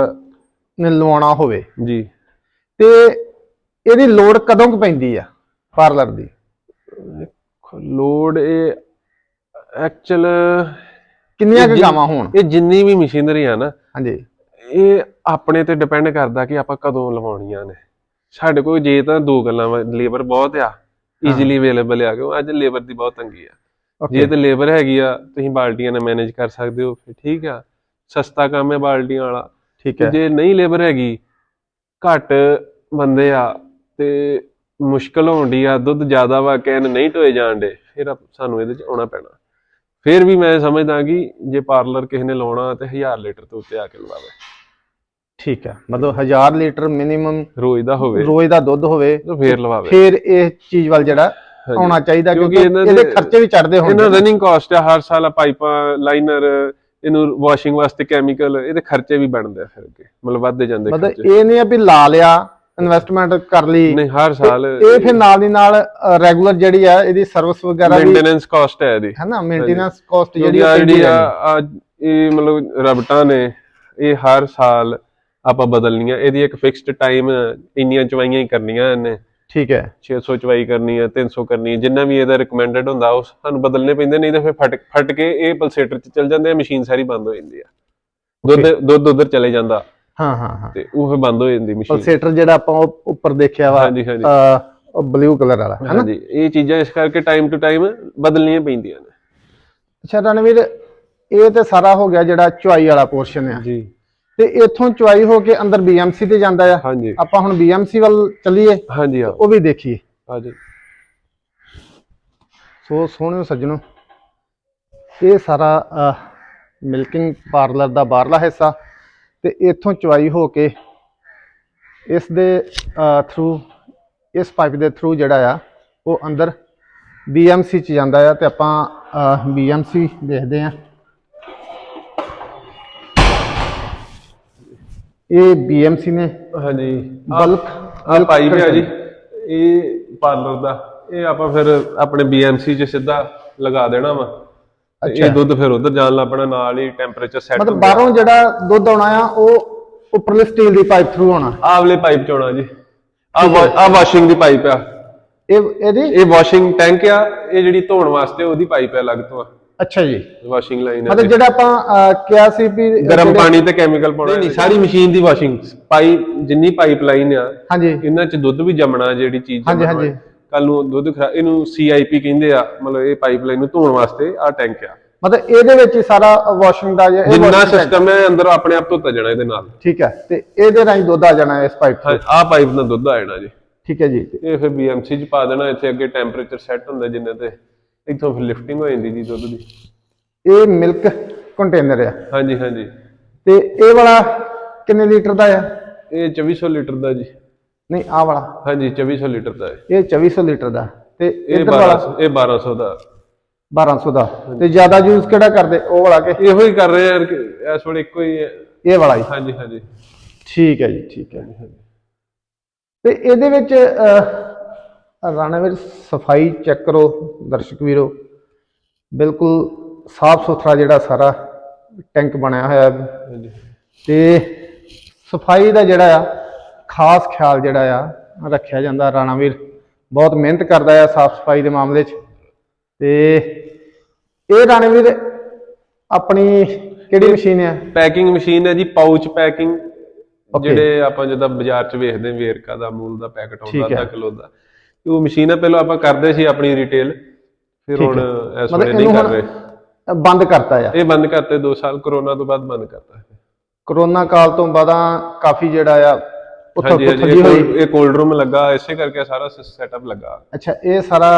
ਨੇ ਲਵਾਉਣਾ ਹੋਵੇ। ਜੀ। ਤੇ ਇਹਦੀ ਲੋੜ ਕਦੋਂ ਕੁ ਪੈਂਦੀ ਆ ਪਾਰਲਰ ਦੀ? ਲੋਡ ਇਹ ਐਕਚੁਅਲ ਕਿੰਨੀਆਂ ਕੁ ਗਾਵਾਂ ਹੋਣ? ਇਹ ਜਿੰਨੀ ਵੀ ਮਸ਼ੀਨਰੀ ਆ ਨਾ ਹਾਂਜੀ। ਇਹ ਆਪਣੇ ਤੇ ਡਿਪੈਂਡ ਕਰਦਾ ਕਿ ਆਪਾਂ ਕਦੋਂ ਲਵਾਉਣੀਆਂ ਨੇ। ਸਾਡੇ ਕੋਲ ਜੇ ਤਾਂ ਦੋ ਗੱਲਾਂ ਲੇਬਰ ਬਹੁਤ ਆ ਈਜ਼ੀਲੀ ਅਵੇਲੇਬਲ ਆ ਕਿਉਂ ਅੱਜ ਲੇਬਰ ਦੀ ਬਹੁਤ ਤੰਗੀ ਆ। ਜੇ ਤੇ ਲੇਬਰ ਹੈਗੀ ਆ ਤੁਸੀਂ ਬਾਲਟੀਆਂ ਨਾਲ ਮੈਨੇਜ ਕਰ ਸਕਦੇ ਹੋ ਫਿਰ ਠੀਕ ਆ। ਸਸਤਾ ਕੰਮ ਹੈ ਬਾਲਟੀਆਂ ਵਾਲਾ। ਠੀਕ ਹੈ। ਜੇ ਨਹੀਂ ਲੇਬਰ ਹੈਗੀ ਘੱਟ ਬੰਦੇ ਆ ਤੇ ਮੁਸ਼ਕਲ ਹੋਣਦੀ ਆ ਦੁੱਧ ਜ਼ਿਆਦਾ ਵਾ ਕੈਨ ਨਹੀਂ ਢੋਏ ਜਾਣ ਦੇ ਫਿਰ ਸਾਨੂੰ ਇਹਦੇ ਚ ਆਉਣਾ ਪੈਣਾ। ਫਿਰ ਵੀ ਮੈਂ ਸਮਝਦਾ ਕਿ ਜੇ ਪਾਰਲਰ ਕਿਸੇ ਨੇ ਲਾਉਣਾ ਤੇ 1000 ਲੀਟਰ ਤੋਂ ਉੱਤੇ ਆ ਕੇ ਲਵਾਵੇ। ਠੀਕ ਹੈ ਮਤਲਬ 1000 ਲੀਟਰ ਮਿਨੀਮਮ ਰੋਜ਼ ਦਾ ਹੋਵੇ। ਰੋਜ਼ ਦਾ ਦੁੱਧ ਹੋਵੇ ਫੇਰ ਲਵਾਵੇ। ਫਿਰ ਇਹ ਚੀਜ਼ ਵੱਲ ਜਿਹੜਾ। ਆਉਣਾ ਚਾਹੀਦਾ ਕਿਉਂਕਿ ਇਹਨਾਂ ਇਹਦੇ ਖਰਚੇ ਵੀ ਚੜਦੇ ਇਹਨਾਂ ਹੋਣਗੇ ਰਨਿੰਗ ਕਾਸਟ ਆ ਹਰ ਸਾਲ ਆ ਪਾਈਪਾਂ ਲਾਈਨਰ ਇਹਨੂੰ ਵਾਸ਼ਿੰਗ ਵਾਸਤੇ ਕੈਮੀਕਲ ਇਹਦੇ ਖਰਚੇ ਵੀ ਬਣਦੇ ਆ ਫਿਰ ਅੱਗੇ। ਮਤਲਬ ਵੱਧਦੇ ਜਾਂਦੇ ਮਤਲਬ ਇਹ ਨਹੀਂ ਆ ਵੀ ਲਾ ਲਿਆ ਇਨਵੈਸਟਮੈਂਟ ਕਰ ਲਈ। ਨਹੀਂ ਹਰ ਸਾਲ ਇਹ ਫਿਰ ਨਾਲ ਦੀ ਨਾਲ ਰੈਗੂਲਰ ਜਿਹੜੀ ਆ ਇਹਦੀ ਸਰਵਿਸ ਵਗੈਰਾ ਵੀ ਮੇਨਟੇਨੈਂਸ ਕਾਸਟ ਹੈ ਇਹਦੀ। ਹੈ ਨਾ ਮੇਨਟੇਨੈਂਸ ਕਾਸਟ ਜਿਹੜੀ ਆ ਇਹ ਮਤਲਬ ਰਬਟਾਂ ਨੇ ਇਹ ਹਰ ਸਾਲ ਆਪਾਂ ਬਦਲਣੀਆਂ। ਇਹਦੀ ਇੱਕ ਫਿਕਸਡ ਟਾਈਮ ਇੰਨੀਆਂ ਚਵਾਈਆਂ ਹੀ ਕਰਨੀਆਂ ਇਹਨੇ। ਠੀਕ ਹੈ। 600 ਚਵਾਈ ਕਰਨੀ ਹੈ 300 ਕਰਨੀ ਹੈ ਜਿੰਨਾ ਵੀ ਇਹਦਾ ਰეკਮੈਂਡਡ ਹੁੰਦਾ ਉਹ ਸਾਨੂੰ ਬਦਲਨੇ ਪੈਂਦੇ ਨਹੀਂ ਤਾਂ ਫਿਰ ਫਟ ਫਟ ਕੇ ਇਹ ਪਲਸੇਟਰ ਚ ਚਲ ਜਾਂਦੇ ਆ ਮਸ਼ੀਨ ਸਾਰੀ ਬੰਦ ਹੋ ਜਾਂਦੀ ਆ। ਦੁੱਧ ਦੁੱਧ ਉਧਰ ਚਲੇ ਜਾਂਦਾ। ਹਾਂ ਹਾਂ ਹਾਂ। ਤੇ ਉਹ ਫਿਰ ਬੰਦ ਹੋ ਜਾਂਦੀ ਮਸ਼ੀਨ ਪਲਸੇਟਰ ਜਿਹੜਾ ਆਪਾਂ ਉਹ ਉੱਪਰ ਦੇਖਿਆ ਵਾ ਹਾਂਜੀ ਹਾਂਜੀ। ਉਹ ਬਲੂ ਕਲਰ ਵਾਲਾ ਹੈ ਨਾ? ਹਾਂਜੀ ਇਹ ਚੀਜ਼ਾਂ ਇਸ ਕਰਕੇ ਟਾਈਮ ਟੂ ਟਾਈਮ ਬਦਲਣੀਆਂ ਪੈਂਦੀਆਂ ਨੇ। ਅੱਛਾ ਰਣਵੀਰ ਇਹ ਤੇ ਸਾਰਾ ਹੋ ਗਿਆ ਜਿਹੜਾ ਚੁਆਈ ਵਾਲਾ ਪੋਰਸ਼ਨ ਆ। ਜੀ। ਤੇ ਇੱਥੋਂ ਚੁਆਈ ਹੋ ਕੇ ਅੰਦਰ ਬੀਐਮਸੀ ਤੇ ਜਾਂਦਾ ਆ। ਹਾਂਜੀ। ਆਪਾਂ ਹੁਣ ਬੀਐਮਸੀ ਵੱਲ ਚੱਲੀਏ ਹਾਂਜੀ ਆਓ ਉਹ ਵੀ ਦੇਖੀਏ। ਆ ਜੀ ਸੋ ਸੋਹਣਿਓ ਸੱਜਣੋ ਇਹ ਸਾਰਾ ਮਿਲਕਿੰਗ ਪਾਰਲਰ ਦਾ ਬਾਹਰਲਾ ਹਿੱਸਾ ਤੇ ਇੱਥੋਂ ਚੁਆਈ ਹੋ ਕੇ ਇਸ ਦੇ ਥਰੂ ਇਸ ਪਾਈਪ ਦੇ ਥਰੂ ਜਿਹੜਾ ਆ ਉਹ ਅੰਦਰ ਬੀਐਮਸੀ ਚ ਜਾਂਦਾ ਆ ਤੇ ਆਪਾਂ ਬੀਐਮਸੀ ਦੇਖਦੇ ਆ। ਇਹ ਬੀਐਮਸੀ ਨੇ। ਹਾਂਜੀ। ਬਲਕ ਆ ਪਾਈਪ ਹੈ ਜੀ। ਇਹ ਪਾਰਲਰ ਦਾ। ਇਹ ਆਪਾਂ ਫਿਰ ਆਪਣੇ ਬੀਐਮਸੀ 'ਚ ਸਿੱਧਾ ਲਗਾ ਦੇਣਾ ਵਾ। ਇਹ ਦੁੱਧ ਫਿਰ ਉਧਰ ਜਾਣ ਲੱਪਣਾ ਨਾਲ ਹੀ ਟੈਂਪਰੇਚਰ ਸੈੱਟ ਮਤਲਬ ਬਾਹਰੋਂ ਜਿਹੜਾ ਦੁੱਧ ਆਉਣਾ ਆ ਉਹ ਉੱਪਰਲੇ ਸਟੀਲ ਦੀ ਪਾਈਪ ਥਰੂ ਆਉਣਾ। ਆਵਲੇ ਪਾਈਪ ਚੋਣਾ ਜੀ। ਆ ਆ ਵਾਸ਼ਿੰਗ ਦੀ ਪਾਈਪ ਆ। ਇਹ ਇਹਦੀ? ਇਹ ਵਾਸ਼ਿੰਗ ਟੈਂਕ ਆ। ਇਹ ਜਿਹੜੀ ਧੋਣ ਵਾਸਤੇ ਉਹਦੀ ਪਾਈਪ ਆ ਅਲੱਗ ਤੋਂ। ਅੱਛਾ ਜੀ। ਵਾਸ਼ਿੰਗ ਲਾਈਨ ਮਤਲਬ ਜਿਹੜਾ ਆਪਾਂ ਕਿਹਾ ਸੀ ਵੀ ਗਰਮ ਜਿਹੜੇ- ਪਾਣੀ ਤੇ ਕੈਮੀਕਲ ਪਾਉਣਾ ਨਹੀਂ ਸਾਰੀ ਮਸ਼ੀਨ ਦੀ ਵਾਸ਼ਿੰਗ ਪਾਈਪ ਜਿੰਨੀ ਪਾਈਪ ਲਾਈਨ ਆ ਹਾਂਜੀ। ਇਹਨਾਂ 'ਚ ਦੁੱਧ ਵੀ ਜੰਮਣਾ ਜਿਹੜੀ ਚੀਜ਼ ਹਾਂਜੀ, ਹਾਂਜੀ। ਕੱਲ ਨੂੰ ਦੁੱਧ ਖਰਾ ਇਹਨੂੰ ਸੀਆਈਪੀ ਕਹਿੰਦੇ ਆ ਮਤਲਬ ਇਹ ਪਾਈਪਲਾਈਨ ਨੂੰ ਧੋਣ ਵਾਸਤੇ ਆ ਟੈਂਕ ਆ। ਮਤਲਬ ਇਹਦੇ ਵਿੱਚ ਹੀ ਸਾਰਾ ਵਾਸ਼ਿੰਗ ਦਾ ਇਹ ਜਿੰਨਾ washing tank- ਸਿਸਟਮ ਹੈ ਅੰਦਰ ਆਪਣੇ ਆਪ ਧੋਤਾ ਜਾਣਾ ਇਹਦੇ ਨਾਲ। ਠੀਕ ਹੈ ਤੇ ਇਹਦੇ ਰਾਹੀਂ ਦੁੱਧ ਆ ਜਾਣਾ ਇਸ ਪਾਈਪ ਤੋਂ। ਆ ਪਾਈਪ ਨਾਲ ਦੁੱਧ ਆ ਜਾਣਾ ਜੀ। ਠੀਕ ਹੈ ਜੀ। ਇਹ ਫਿਰ ਬੀਐਮਸੀ 'ਚ ਪਾ ਦੇਣਾ ਇੱਥੇ ਅੱਗੇ ਟੈਂਪਰੇਚਰ ਸੈੱਟ ਹੁੰਦਾ ਜਿੰਨੇ ਤੇ। ਇੱਥੋਂ ਫਿਰ ਲਿਫਟਿੰਗ ਹੋ ਜਾਂਦੀ ਜੀ ਦੁੱਧ ਦੀ। ਇਹ ਮਿਲਕ ਕੰਟੇਨਰ ਆ। ਹਾਂਜੀ ਹਾਂਜੀ। ਤੇ ਇਹ ਵਾਲਾ ਕਿੰਨੇ ਲੀਟਰ ਦਾ ਆ? ਇਹ 2400 ਲੀਟਰ ਦਾ ਜੀ। ਨਹੀਂ ਆਹ ਵਾਲਾ। ਹਾਂਜੀ 2400 ਲੀਟਰ ਦਾ ਹੈ। ਇਹ 2400 ਲੀਟਰ ਦਾ। ਤੇ ਇਹ ਇਧਰ ਵਾਲਾ? 1200 ਇਹ 1200 ਦਾ। 1200 ਦਾ। ਤੇ ਜ਼ਿਆਦਾ ਯੂਜ਼ ਕਿਹੜਾ ਕਰਦੇ? ਉਹ ਵਾਲਾ ਕਿ? ਇਹੋ ਹੀ ਕਰ ਰਹੇ ਆ ਇਸ ਵੇਲੇ ਇੱਕੋ ਹੀ ਹੈ ਇਹ ਵਾਲਾ ਹੀ। ਹਾਂਜੀ ਹਾਂਜੀ। ਠੀਕ ਹੈ ਜੀ ਠੀਕ ਹੈ। ਤੇ ਇਹਦੇ ਵਿੱਚ ਰਾਣਾਵੀਰ ਸਫ਼ਾਈ ਚੈੱਕ ਕਰੋ ਦਰਸ਼ਕ ਵੀਰੋ। ਬਿਲਕੁਲ ਸਾਫ਼ ਸੁਥਰਾ ਜਿਹੜਾ ਸਾਰਾ ਟੈਂਕ ਬਣਿਆ ਹੋਇਆ ਤੇ ਸਫ਼ਾਈ ਦਾ ਜਿਹੜਾ ਆ ਖਾਸ ਖਿਆਲ ਜਿਹੜਾ ਆ ਰੱਖਿਆ ਜਾਂਦਾ ਰਾਣਾਵੀਰ ਬਹੁਤ ਮਿਹਨਤ ਕਰਦਾ ਆ ਸਾਫ਼ ਸਫ਼ਾਈ ਦੇ ਮਾਮਲੇ 'ਚ। ਤੇ ਇਹ ਰਾਣਾਵੀਰ ਆਪਣੀ ਕਿਹੜੀ ਮਸ਼ੀਨ ਹੈ ਪੈਕਿੰਗ ਮਸ਼ੀਨ ਹੈ ਜੀ ਪਾਊਚ ਪੈਕਿੰਗ ਜਿਹੜੇ ਆਪਾਂ ਜਦੋਂ ਬਾਜ਼ਾਰ 'ਚ ਵੇਖਦੇ ਵੇਰਕਾ ਦਾ ਮੂਲ ਦਾ ਪੈਕਟ ਆਉਂਦਾ ਠੀਕ ਹੈ। ਅੱਧਾ ਕਿਲੋ ਦਾ। ਉਹ ਮਸ਼ੀਨ ਹੈ ਪਹਿਲਾਂ ਆਪਾਂ ਕਰਦੇ ਸੀ ਆਪਣੀ ਰਿਟੇਲ ਫਿਰ ਹੁਣ ਇਸ ਵੇਲੇ ਨਹੀਂ ਇਹਨੂੰ ਕਰ ਰਹੇ। ਹੁਣ ਬੰਦ ਕਰਤਾ ਆ। ਇਹ ਬੰਦ ਕਰਤੇ 2 ਸਾਲ ਕਰੋਨਾ ਤੋਂ ਬਾਅਦ ਬੰਦ ਕਰਤਾ ਕਰੋਨਾ ਕਾਲ ਤੋਂ ਬਾਅਦਾਂ ਕਾਫੀ ਜਿਹੜਾ ਆ ਉੱਥੋਂ ਹਾਂਜੀ ਹਾਂਜੀ ਪੁੱਥ ਇਹ ਹੋਈ। ਕੋਲ- ਇਹ ਕੋਲਡ ਰੂਮ ਲੱਗਾ ਇਸੇ ਕਰਕੇ ਸਾਰਾ ਸੈਟਅਪ ਲੱਗਾ। ਅੱਛਾ ਇਹ ਸਾਰਾ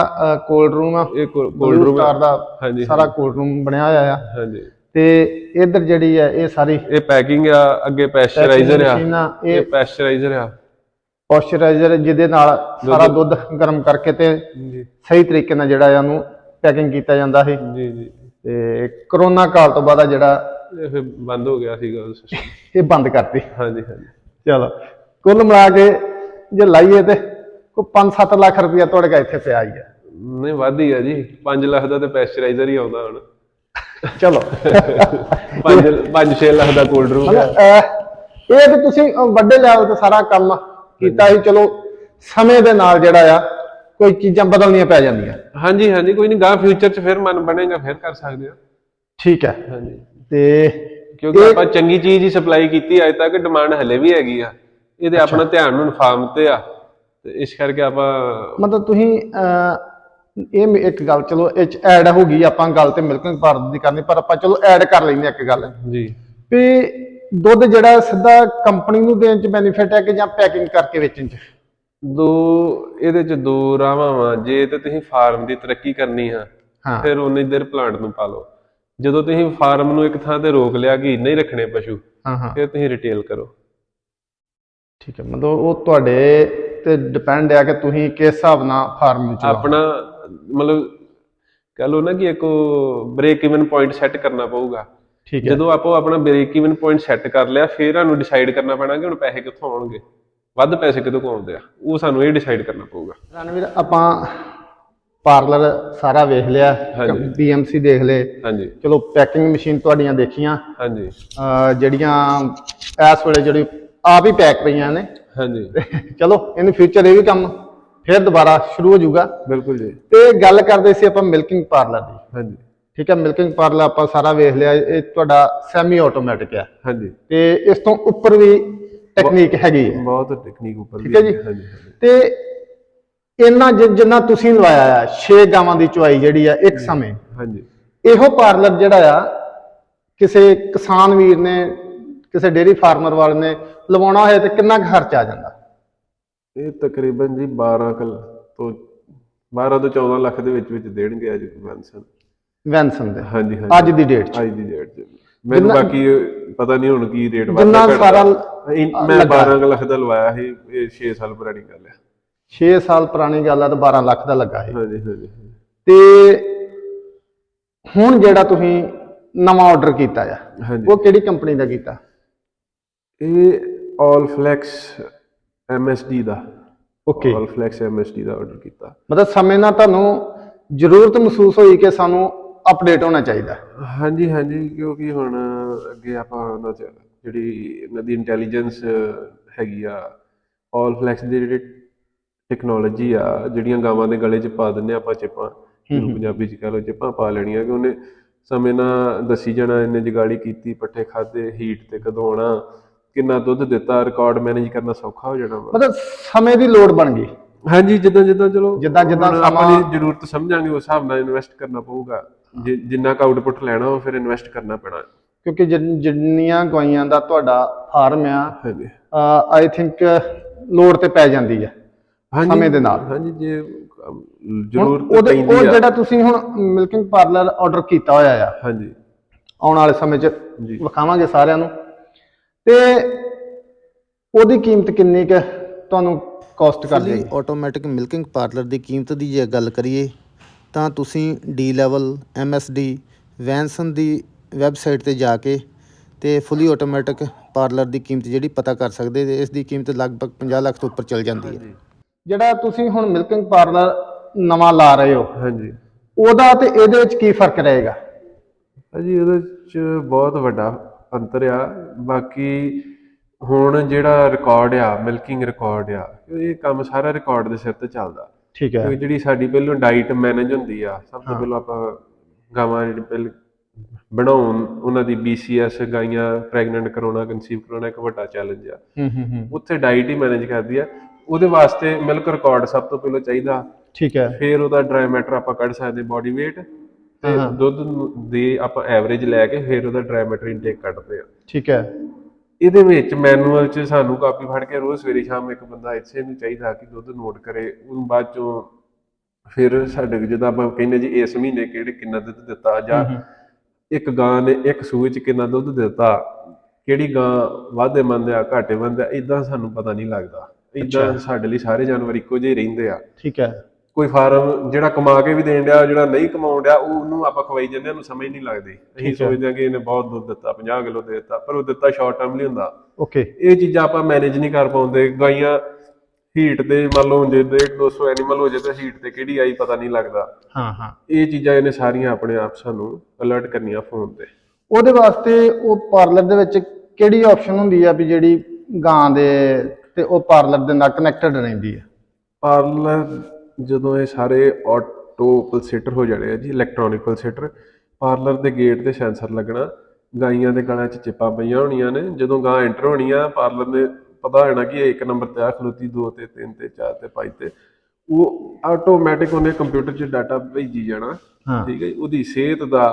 ਕੋਲਡ ਰੂਮ ਆ। ਇਹ ਕੋਲਡ ਕੋਲਡ ਰੂਮ ਸਟਾਰ ਦਾ ਹਾਂਜੀ ਸਾਰਾ ਕੋਲਡ ਰੂਮ ਬਣਿਆ ਹੋਇਆ ਆ। ਹਾਂਜੀ। ਤੇ ਇਧਰ ਜਿਹੜੀ ਆ ਇਹ ਸਾਰੀ ਇਹ ਪੈਕਿੰਗ ਆ ਅੱਗੇ ਪੈਸਚਰਾਈਜ਼ਰ ਆ। ਮਸ਼ੀਨਾਂ ਇਹ ਇਹ ਪੈਸਚਰਾਈਜ਼ਰ ਆ। ਪੋਸਚਰਾਈਜ਼ਰ ਜਿਹਦੇ ਨਾਲ ਸਾਰਾ ਦੁੱਧ ਗਰਮ ਕਰਕੇ ਤੇ ਜੀ। ਸਹੀ ਤਰੀਕੇ ਨਾਲ ਜਿਹੜਾ ਆ ਉਹਨੂੰ ਪੈਕਿੰਗ ਕੀਤਾ ਜਾਂਦਾ ਸੀ। ਜੀ ਜੀ। ਤੇ ਕਰੋਨਾ ਕਾਲ ਤੋਂ ਬਾਅਦ ਆ ਜਿਹੜਾ ਇਹ ਫਿਰ ਬੰਦ ਹੋ ਗਿਆ ਸੀਗਾ ਉਹ system। ਇਹ ਬੰਦ ਕਰਤੀ। ਹਾਂਜੀ ਹਾਂਜੀ। ਚਲੋ ਕੁੱਲ ਮਿਲਾ ਕੇ ਜੇ ਲਾਈਏ ਤੇ ਕੋਈ 5-7 ਲੱਖ ਰੁਪਇਆ ਤੁਹਾਡੇ ਕੋਲ ਇੱਥੇ ਪਿਆ ਹੀ ਆ। ਨਹੀਂ ਵੱਧ ਹੀ ਆ ਜੀ। 5 ਲੱਖ ਦਾ ਤੇ ਪੈਸਚਰਾਈਜ਼ਰ ਹੀ ਆਉਂਦਾ ਹੁਣ। ਚਲੋ। 5 5-6 ਲੱਖ ਦਾ ਕੋਲਡ ਮਤਲਬ, ਅਹ, ਇਹ ਤੇ ਤੁਸੀਂ ਅਹ, ਵੱਡੇ ਲੈਵਲ ਤੇ ਸਾਰਾ ਕੰਮ ਕੀਤਾ ਸੀ ਚਲੋ ਸਮੇਂ ਦੇ ਨਾਲ ਜਿਹੜਾ ਆ ਕੋਈ ਚੀਜ਼ਾਂ ਬਦਲਣੀਆਂ ਪੈ ਜਾਂਦੀਆਂ। ਹਾਂਜੀ ਹਾਂਜੀ ਕੋਈ ਨਹੀਂ ਗਾਂ ਫਿਊਚਰ 'ਚ ਫਿਰ ਮਨ ਬਣੇਗਾ ਫਿਰ ਕਰ ਸਕਦੇ ਆ ਠੀਕ ਹੈ। ਹਾਂਜੀ। ਤੇ ਕਿਉਂਕਿ ਇਹ- ਆਪਾਂ ਚੰਗੀ ਚੀਜ਼ ਹੀ ਸਪਲਾਈ ਕੀਤੀ ਅੱਜ ਤੱਕ ਡਿਮਾਂਡ ਹਲੇ ਵੀ ਹੈਗੀ ਆ। ਇਹਦੇ ਆਪਣਾ ਧਿਆਨ ਹੁਣ ਫਾਰਮ ਤੇ ਆ। ਤੇ ਇਸ ਕਰਕੇ ਆਪਾਂ ਮਤਲਬ ਤੁਸੀਂ ਅਹ, ਇਹ ਮ- ਇੱਕ ਗੱਲ ਚਲੋ ਇਹ ਚ ਐਡ ਹੋ ਗਈ ਆਪਾਂ ਗੱਲ ਤੇ ਮਿਲਕਿੰਗ ਭਾਰਤ ਦੀ ਕਰਨੀ ਪਰ ਆਪਾਂ ਚਲੋ ਐਡ ਕਰ ਲੈਂਦੇ ਹਾਂ ਇੱਕ ਗੱਲ। ਜੀ। ਵੀ ਦੁੱਧ ਜਿਹੜਾ ਸਿੱਧਾ ਕੰਪਨੀ ਨੂੰ ਦੇਣ ਚ ਬੈਨੀਫਿਟ ਹੈ ਕਿ ਜਾਂ ਪੈਕਿੰਗ ਕਰਕੇ ਵੇਚਣ ਚ? ਦੋ ਇਹਦੇ ਚ ਦੋ ਰਾਵਾਂ ਵਾਂ। ਜੇ ਤੇ ਤੁਸੀਂ ਫਾਰਮ ਦੀ ਤਰੱਕੀ ਕਰਨੀ ਆ ਹਾਂ। ਫਿਰ ਉਨੀ ਦੇਰ ਪਲਾਂਟ ਨੂੰ ਪਾ ਲਓ ਜਦੋਂ ਤੁਸੀਂ ਫਾਰਮ ਨੂੰ ਇੱਕ ਥਾਂ ਤੇ ਰੋਕ ਲਿਆ ਕਿ ਨਹੀਂ ਰੱਖਣੇ ਪਸ਼ੂ ਹਾਂ ਹਾਂ। ਫਿਰ ਤੁਸੀਂ ਰਿਟੇਲ ਕਰੋ। ਠੀਕ ਹੈ ਮਤਲਬ ਉਹ ਤੁਹਾਡੇ ਤੇ ਡਿਪੈਂਡ ਹੈ ਕਿ ਤੁਸੀਂ ਕਿਸ ਹਿਸਾਬ ਨਾਲ ਫਾਰਮ ਨੂੰ ਚਲਾਓ। ਆਪਣਾ ਮਤਲਬ ਕਹ ਲਓ ਨਾ ਕਿ ਇੱਕ ਬ੍ਰੇਕ ਇਵਨ ਪੁਆਇੰਟ ਸੈੱਟ ਕਰਨਾ ਪਊਗਾ। ਠੀਕ ਹੈ। ਜਦੋਂ ਆਪਾਂ ਆਪਣਾ ਬ੍ਰੇਕ ਇਵਨ ਪੁਆਇੰਟ ਸੈੱਟ ਕਰ ਲਿਆ ਫਿਰ ਸਾਨੂੰ ਡਿਸਾਈਡ ਕਰਨਾ ਪੈਣਾ ਕਿ ਹੁਣ ਪੈਸੇ ਕਿੱਥੋਂ ਆਉਣਗੇ। ਵੱਧ ਪੈਸੇ ਕਿੱਥੋਂ ਆਉਂਦੇ ਆ? ਉਹ ਸਾਨੂੰ ਇਹ ਡਿਸਾਈਡ ਕਰਨਾ ਪਊਗਾ। ਰਣਵੀਰ ਆਪਾਂ ਪਾਰਲਰ ਸਾਰਾ ਵੇਖ ਲਿਆ। ਬੀਐਮਸੀ ਦੇਖ ਲਏ। ਹਾਂਜੀ। ਚਲੋ ਪੈਕਿੰਗ ਮਸ਼ੀਨ ਤੁਹਾਡੀਆਂ ਦੇਖੀਆਂ। ਹਾਂਜੀ। ਜਿਹੜੀਆਂ ਇਸ ਵੇਲੇ ਜਿਹੜੀ ਆਪ ਹੀ ਪੈਕ ਪਈਆਂ ਨੇ। ਹਾਂਜੀ। ਚਲੋ ਇਨ ਫਿਊਚਰ ਇਹ ਵੀ ਕੰਮ ਫਿਰ ਦੁਬਾਰਾ ਸ਼ੁਰੂ ਹੋ ਜਾਊਗਾ। ਬਿਲਕੁਲ ਜੀ। ਤੇ ਗੱਲ ਕਰਦੇ ਸੀ ਆਪਾਂ ਮਿਲਕਿੰਗ ਪਾਰਲਰ ਦੀ। ਹਾਂਜੀ। ਠੀਕ ਹੈ ਮਿਲਕਿੰਗ ਪਾਰਲਰ ਆਪਾਂ ਸਾਰਾ ਵੇਖ ਲਿਆ ਇਹ ਤੁਹਾਡਾ ਸੈਮੀ ਆਟੋਮੈਟਿਕ ਹੈ। ਹਾਂਜੀ। ਤੇ ਇਸ ਤੋਂ ਉੱਪਰ ਵੀ ਟੈਕਨੀਕ ਹੈਗੀ ਹੈ। ਬਹੁਤ ਟੈਕਨੀਕ ਉੱਪਰ ਠੀਕ ਹੈ ਜੀ। ਤੇ ਇੰਨਾ ਜਿੰਨਾ ਤੁਸੀਂ ਲਵਾਇਆ ਆ 6 ਗਾਵਾਂ ਦੀ ਚੁਆਈ ਜਿਹੜੀ ਆ ਇੱਕ ਸਮੇਂ। ਹਾਂਜੀ। ਇਹੋ ਪਾਰਲਰ ਜਿਹੜਾ ਆ ਕਿਸੇ ਕਿਸਾਨ ਵੀਰ ਨੇ ਕਿਸੇ ਡੇਅਰੀ ਫਾਰਮਰ ਵਾਲੇ ਨੇ ਲਵਾਉਣਾ ਹੋਏ ਤੇ ਕਿੰਨਾ ਖਰਚ ਆ ਜਾਂਦਾ? ਇਹ ਤਕਰੀਬਨ ਜੀ 12 ਕਲ ਤੋਂ 12 ਤੋਂ 14 ਲੱਖ ਦੇ ਵਿੱਚ ਵਿੱਚ ਦੇਣਗੇ ਅੱਜ ਵੈਨਸਨ ਵੈਨਸਨ ਦੇ। ਹਾਂਜੀ ਹਾਂਜੀ। ਅੱਜ ਦੀ ਡੇਟ 'ਚ। ਅੱਜ ਦੀ ਡੇਟ 'ਚ। ਮੈਨੂੰ ਜਿੰਨਾ- ਬਾਕੀ ਪਤਾ ਨਹੀਂ ਹੁਣ ਕੀ ਰੇਟ ਜਿੰਨਾ ਸਾਰਾ ਮੈਂ 12 ਕੁ ਲੱਖ ਦਾ ਲਵਾਇਆ ਸੀ ਇਹ 6 ਸਾਲ ਪੁਰਾਣੀ ਗੱਲ ਹੈ 6 ਸਾਲ ਪੁਰਾਣੀ ਗੱਲ ਆ ਤਾਂ 12 ਲੱਖ ਦਾ ਲੱਗਾ ਹੈ ਹਾਂਜੀ ਹਾਂਜੀ ਤੇ ਹੁਣ ਜਿਹੜਾ ਤੁਸੀਂ ਨਵਾਂ ਆਰਡਰ ਕੀਤਾ ਆ ਹਾਂਜੀ। ਉਹ ਕਿਹੜੀ ਕੰਪਨੀ ਦਾ ਕੀਤਾ? ਇਹ ਆਲ ਫਲੈਕਸ ਐਮਐਸਡੀ ਦਾ। ਓਕੇ ਆਲ ਫਲੈਕਸ ਐਮਐਸਡੀ ਦਾ ਆਰਡਰ ਕੀਤਾ। ਮਤਲਬ ਸਮੇਂ ਨਾਲ ਤੁਹਾਨੂੰ ਜ਼ਰੂਰਤ ਮਹਿਸੂਸ ਹੋਈ ਕਿ ਸਾਨੂੰ ਅਪਡੇਟ ਹੋਣਾ ਚਾਹੀਦਾ ਹਾਂਜੀ ਹਾਂਜੀ ਕਿਉਂਕਿ ਹੁਣ ਅੱਗੇ ਆਪਾਂ ਉਹਨਾਂ ਚ ਜਿਹੜੀ ਇਹਨਾਂ ਦੀ ਇੰਟੈਲੀਜੈਂਸ ਹੈਗੀ ਆ ਆਲ ਫਲੈਕਸ ਦੀ ਜਿਹੜੀ ਟੈਕਨੋਲੋਜੀ ਆ ਜਿਹੜੀਆਂ ਗਾਵਾਂ ਦੇ ਗਲੇ 'ਚ ਪਾ ਦਿੰਨੇ ਆਪਾਂ ਚਿੱਪਾਂ ਜਿਹਨੂੰ ਪੰਜਾਬੀ 'ਚ ਕਹ ਲਓ ਚਿੱਪਾਂ ਪਾ ਲੈਣੀਆਂ ਕਿ ਉਹਨੇ ਸਮੇਂ ਨਾਲ ਦੱਸੀ ਜਾਣਾ ਇਹਨੇ ਜਗਾੜੀ ਕੀਤੀ ਪੱਠੇ ਖਾਦੇ ਹੀਟ ਤੇ ਕਦੋਂ ਆਉਣਾ ਕਿੰਨਾ ਦੁੱਧ ਦਿੱਤਾ ਰਿਕਾਰਡ ਮੈਨੇਜ ਕਰਨਾ ਸੌਖਾ ਹੋ ਜਾਣਾ ਵਾ। ਮਤਲਬ ਸਮੇਂ ਦੀ ਲੋੜ ਬਣ ਗਈ। ਹਾਂਜੀ ਜਿੱਦਾਂ ਜਿੱਦਾਂ ਚਲੋ ਜਿੱਦਾਂ- ਜਿੱਦਾਂ ਹੁਣ ਸਮਾਂ- ਆਪਾਂ ਦੀ ਜ਼ਰੂਰਤ ਸਮਝਾਂਗੇ ਉਸ ਹਿਸਾਬ ਨਾਲ ਇਨਵੈਸਟ ਕਰਨਾ ਪਊਗਾ। ਜਿ- ਜਿੰਨਾ ਕੁ ਆਊਟਪੁੱਟ ਲੈਣਾ ਉਹ ਫਿਰ ਇਨਵੈਸਟ ਕਰਨਾ ਪੈਣਾ। ਕਿਉਂਕਿ ਜਿਨ- ਜਿੰਨੀਆਂ ਗਵਾਈਆਂ ਦਾ ਤੁਹਾਡਾ ਫਾਰਮ ਆ ਹਾਂਜੀ। ਆਈ ਥਿੰਕ ਲੋਡ ਤੇ ਪੈ ਜਾਂਦੀ ਹੈ ਹਾਂਜੀ। ਸਮੇਂ ਦੇ ਨਾਲ। ਹਾਂਜੀ ਜੇ ਅਮ, ਜ਼ਰੂਰਤ ਉਹਦੇ ਪੈਂਦੀ ਉਹ ਆ ਜਿਹੜਾ ਤੁਸੀਂ ਹੁਣ ਮਿਲਕਿੰਗ ਪਾਰਲਰ ਆਰਡਰ ਕੀਤਾ ਹੋਇਆ ਆ। ਹਾਂਜੀ। ਆਉਣ ਵਾਲੇ ਸਮੇਂ 'ਚ ਜੀ। ਵਿਖਾਵਾਂਗੇ ਸਾਰਿਆਂ ਨੂੰ। ਤੇ ਉਹਦੀ ਕੀਮਤ ਕਿੰਨੀ ਕੁ ਤੁਹਾਨੂੰ ਕਾਸਟ ਕਰ ਆਟੋਮੈਟਿਕ ਮਿਲਕਿੰਗ ਪਾਰਲਰ ਦੀ ਕੀਮਤ ਦੀ ਜੇ ਗੱਲ ਕਰੀਏ ਤਾਂ ਤੁਸੀਂ ਡੀ ਲੈਵਲ ਐਮਐਸਡੀ ਵੈਨਸਨ ਦੀ ਵੈਬਸਾਈਟ ਤੇ ਜਾ ਕੇ ਤੇ ਫੁੱਲੀ ਆਟੋਮੈਟਿਕ ਪਾਰਲਰ ਦੀ ਕੀਮਤ ਜਿਹੜੀ ਪਤਾ ਕਰ ਸਕਦੇ ਤੇ ਇਸ ਦੀ ਕੀਮਤ ਲਗਭਗ 50 ਲੱਖ ਤੋਂ ਉੱਪਰ ਚਲ ਜਾਂਦੀ ਹੈ। ਜਿਹੜਾ ਤੁਸੀਂ ਹੁਣ ਮਿਲਕਿੰਗ ਪਾਰਲਰ ਨਵਾਂ ਲਾ ਰਹੇ ਹੋ ਹਾਂਜੀ। ਉਹਦਾ ਤੇ ਇਹਦੇ ਵਿੱਚ ਕੀ ਫ਼ਰਕ ਰਹੇਗਾ? ਹਾਂਜੀ ਉਹਦੇ ਚ ਬਹੁਤ ਵੱਡਾ ਅੰਤਰ ਆ। ਬਾਕੀ ਹੁਣ ਜਿਹੜਾ ਰਿਕਾਰਡ ਆ ਮਿਲਕਿੰਗ ਰਿਕਾਰਡ ਆ ਇਹ ਕੰਮ ਸਾਰਾ ਰਿਕਾਰਡ ਦੇ ਸਿਰ ਤੇ ਚੱਲਦਾ। ਠੀਕ ਹੈ। ਕਿਉਂਕਿ ਜਿਹੜੀ ਸਾਡੀ ਪਹਿਲੋਂ ਡਾਈਟ ਮੈਨੇਜ ਹੁੰਦੀ ਆ ਸਭ ਤੋਂ ਪਹਿਲਾਂ ਆਪਾਂ ਗਾਵਾਂ ਜਿਹੜੀ ਪਹਿਲ ਬਣਾਉਣ ਉਹਨਾਂ ਦੀ BCS ਗਾਈਆਂ ਪ੍ਰੈਗਨੈਂਟ ਕਰਾਉਣਾ ਕਨਸੀਵ ਕਰਾਉਣਾ ਇੱਕ ਵੱਡਾ ਚੈਲੰਜ ਆ। ਹੂੰ ਹੂੰ ਹੂੰ। ਉੱਥੇ ਡਾਈਟ ਹੀ ਮੈਨੇਜ ਕਰਦੀ ਆ। ਉਹਦੇ ਵਾਸਤੇ ਮਿਲਕ ਰਿਕਾਰਡ ਸਭ ਤੋਂ ਪਹਿਲਾਂ ਚਾਹੀਦਾ। ਠੀਕ ਹੈ। ਫਿਰ ਉਹਦਾ ਡਰਾਈ ਮੈਟਰ ਆਪਾਂ ਕੱਢ ਸਕਦੇ ਬਾਡੀ weight ਤੇ। ਦੁੱਧ ਦੀ ਆਪਾਂ ਐਵਰੇਜ ਲੈ ਕੇ ਫਿਰ ਉਹਦਾ ਡਰਾਈ ਮੈਟਰ ਇਨਟੇਕ ਕੱਢਦੇ ਆ। ਠੀਕ ਹੈ। ਇਹਦੇ ਵਿੱਚ ਮੈਨੂਅਲ 'ਚ ਸਾਨੂੰ ਕਾਪੀ ਫੜ ਕੇ ਰੋਜ਼ ਸਵੇਰੇ ਸ਼ਾਮ ਇੱਕ ਬੰਦਾ ਇੱਥੇ ਨੂੰ ਚਾਹੀਦਾ ਕਿ ਦੁੱਧ ਨੋਟ ਕਰੇ ਉਹਨੂੰ ਬਾਅਦ ਚੋਂ ਫਿਰ ਸਾਡੇ ਜਦੋਂ ਆਪਾਂ ਕਹਿੰਦੇ ਜੀ ਇਸ ਮਹੀਨੇ ਕਿਹੜੇ ਕਿੰਨਾ ਦੁੱਧ ਦਿੱਤਾ ਜਾਂ ਇੱਕ ਗਾਂ ਨੇ ਇੱਕ ਸੂਏ 'ਚ ਕਿੰਨਾ ਦੁੱਧ ਦਿੱਤਾ ਕਿਹੜੀ ਗਾਂ ਵਾਧੇ ਮੰਦ ਆ ਘਾਟੇ ਮੰਦ ਆ ਇਦਾਂ ਸਾਨੂੰ ਪਤਾ ਨਹੀਂ ਲੱਗਦਾ। ਇਦਾਂ ਸਾਡੇ ਲਈ ਸਾਰੇ ਜਾਨਵਰ ਇੱਕੋ ਜਿਹੇ ਰਹਿੰਦੇ ਆ। ਠੀਕ ਹੈ। ਕੋਈ ਫਾਰਮ ਜਿਹੜਾ ਕਮਾ ਕੇ ਵੀ ਦੇਣ ਡਿਆ ਜਿਹੜਾ ਨਹੀਂ ਕਮਾਉਣ ਡਿਆ ਉਹ ਉਹਨੂੰ ਆਪਾਂ ਖਵਾਈ ਜਾਂਦੇ ਉਹਨੂੰ ਸਮਝ ਨਹੀਂ ਲੱਗਦੀ। ਅਸੀਂ। ਸੋਚਦੇ ਹਾਂ ਕਿ ਇਹਨੇ ਬਹੁਤ ਦੁੱਧ ਦਿੱਤਾ 50 ਕਿਲੋ ਦੇ ਦਿੱਤਾ ਪਰ ਉਹ ਦਿੱਤਾ ਸ਼ਾਰਟ ਟਰਮ ਲਈ ਹੁੰਦਾ। ਓਕੇ ਇਹ ਚੀਜ਼ਾਂ ਆਪਾਂ ਮੈਨੇਜ ਨਹੀਂ ਕਰ ਪਾਉਂਦੇ। ਗਾਈਆਂ ਹੀਟ ਤੇ ਮੰਨ ਲਓ ਜੇ 1.5 200 ਐਨੀਮਲ ਹੋ ਜੇ ਤਾਂ ਹੀਟ ਤੇ ਕਿਹੜੀ ਆਈ ਪਤਾ ਨਹੀਂ ਲੱਗਦਾ। ਹਾਂ ਹਾਂ। ਇਹ ਚੀਜ਼ਾਂ ਇਹਨੇ ਸਾਰੀਆਂ ਆਪਣੇ ਆਪ ਸਾਨੂੰ ਅਲਰਟ ਕਰਨੀਆਂ ਫੋਨ ਤੇ। ਉਹਦੇ ਵਾਸਤੇ ਉਹ ਪਾਰਲਰ ਦੇ ਵਿੱਚ ਕਿਹੜੀ ਆਪਸ਼ਨ ਹੁੰਦੀ ਆ ਵੀ ਜਿਹੜੀ ਗਾਂ ਦੇ ਤੇ ਉਹ ਪਾਰਲਰ ਦੇ ਨਾਲ ਕਨੈਕਟਡ ਰਹਿੰਦੀ ਹੈ ਪਾਰਲਰ ਜਦੋਂ ਇਹ ਸਾਰੇ ਆਟੋ ਪਲਸੇਟਰ ਹੋ ਜਾਣੇ ਆ ਜੀ ਇਲੈਕਟ੍ਰੋਨਿਕ ਪਲਸੇਟਰ ਪਾਰਲਰ ਦੇ ਗੇਟ ਤੇ ਸੈਂਸਰ ਲੱਗਣਾ ਗਾਈਆਂ ਦੇ ਗਲਾਂ 'ਚ ਚਿੱਪਾਂ ਪਈਆਂ ਹੋਣੀਆਂ ਨੇ ਜਦੋਂ ਗਾਂ ਐਂਟਰ ਹੋਣੀ ਆ ਪਾਰਲਰ ਨੇ ਪਤਾ ਹੋਣਾ ਕਿ ਇਹ ਇੱਕ ਨੰਬਰ ਤੇ ਆ ਖਲੋਤੀ ਦੋ ਤੇ ਤਿੰਨ ਤੇ ਚਾਰ ਤੇ ਪੰਜ ਤੇ ਉਹ ਆਟੋਮੈਟਿਕ ਉਹਨੇ ਕੰਪਿਊਟਰ 'ਚ ਡਾਟਾ ਭੇਜੀ ਜਾਣਾ ਠੀਕ ਹੈ? ਉਹਦੀ ਸਿਹਤ ਦਾ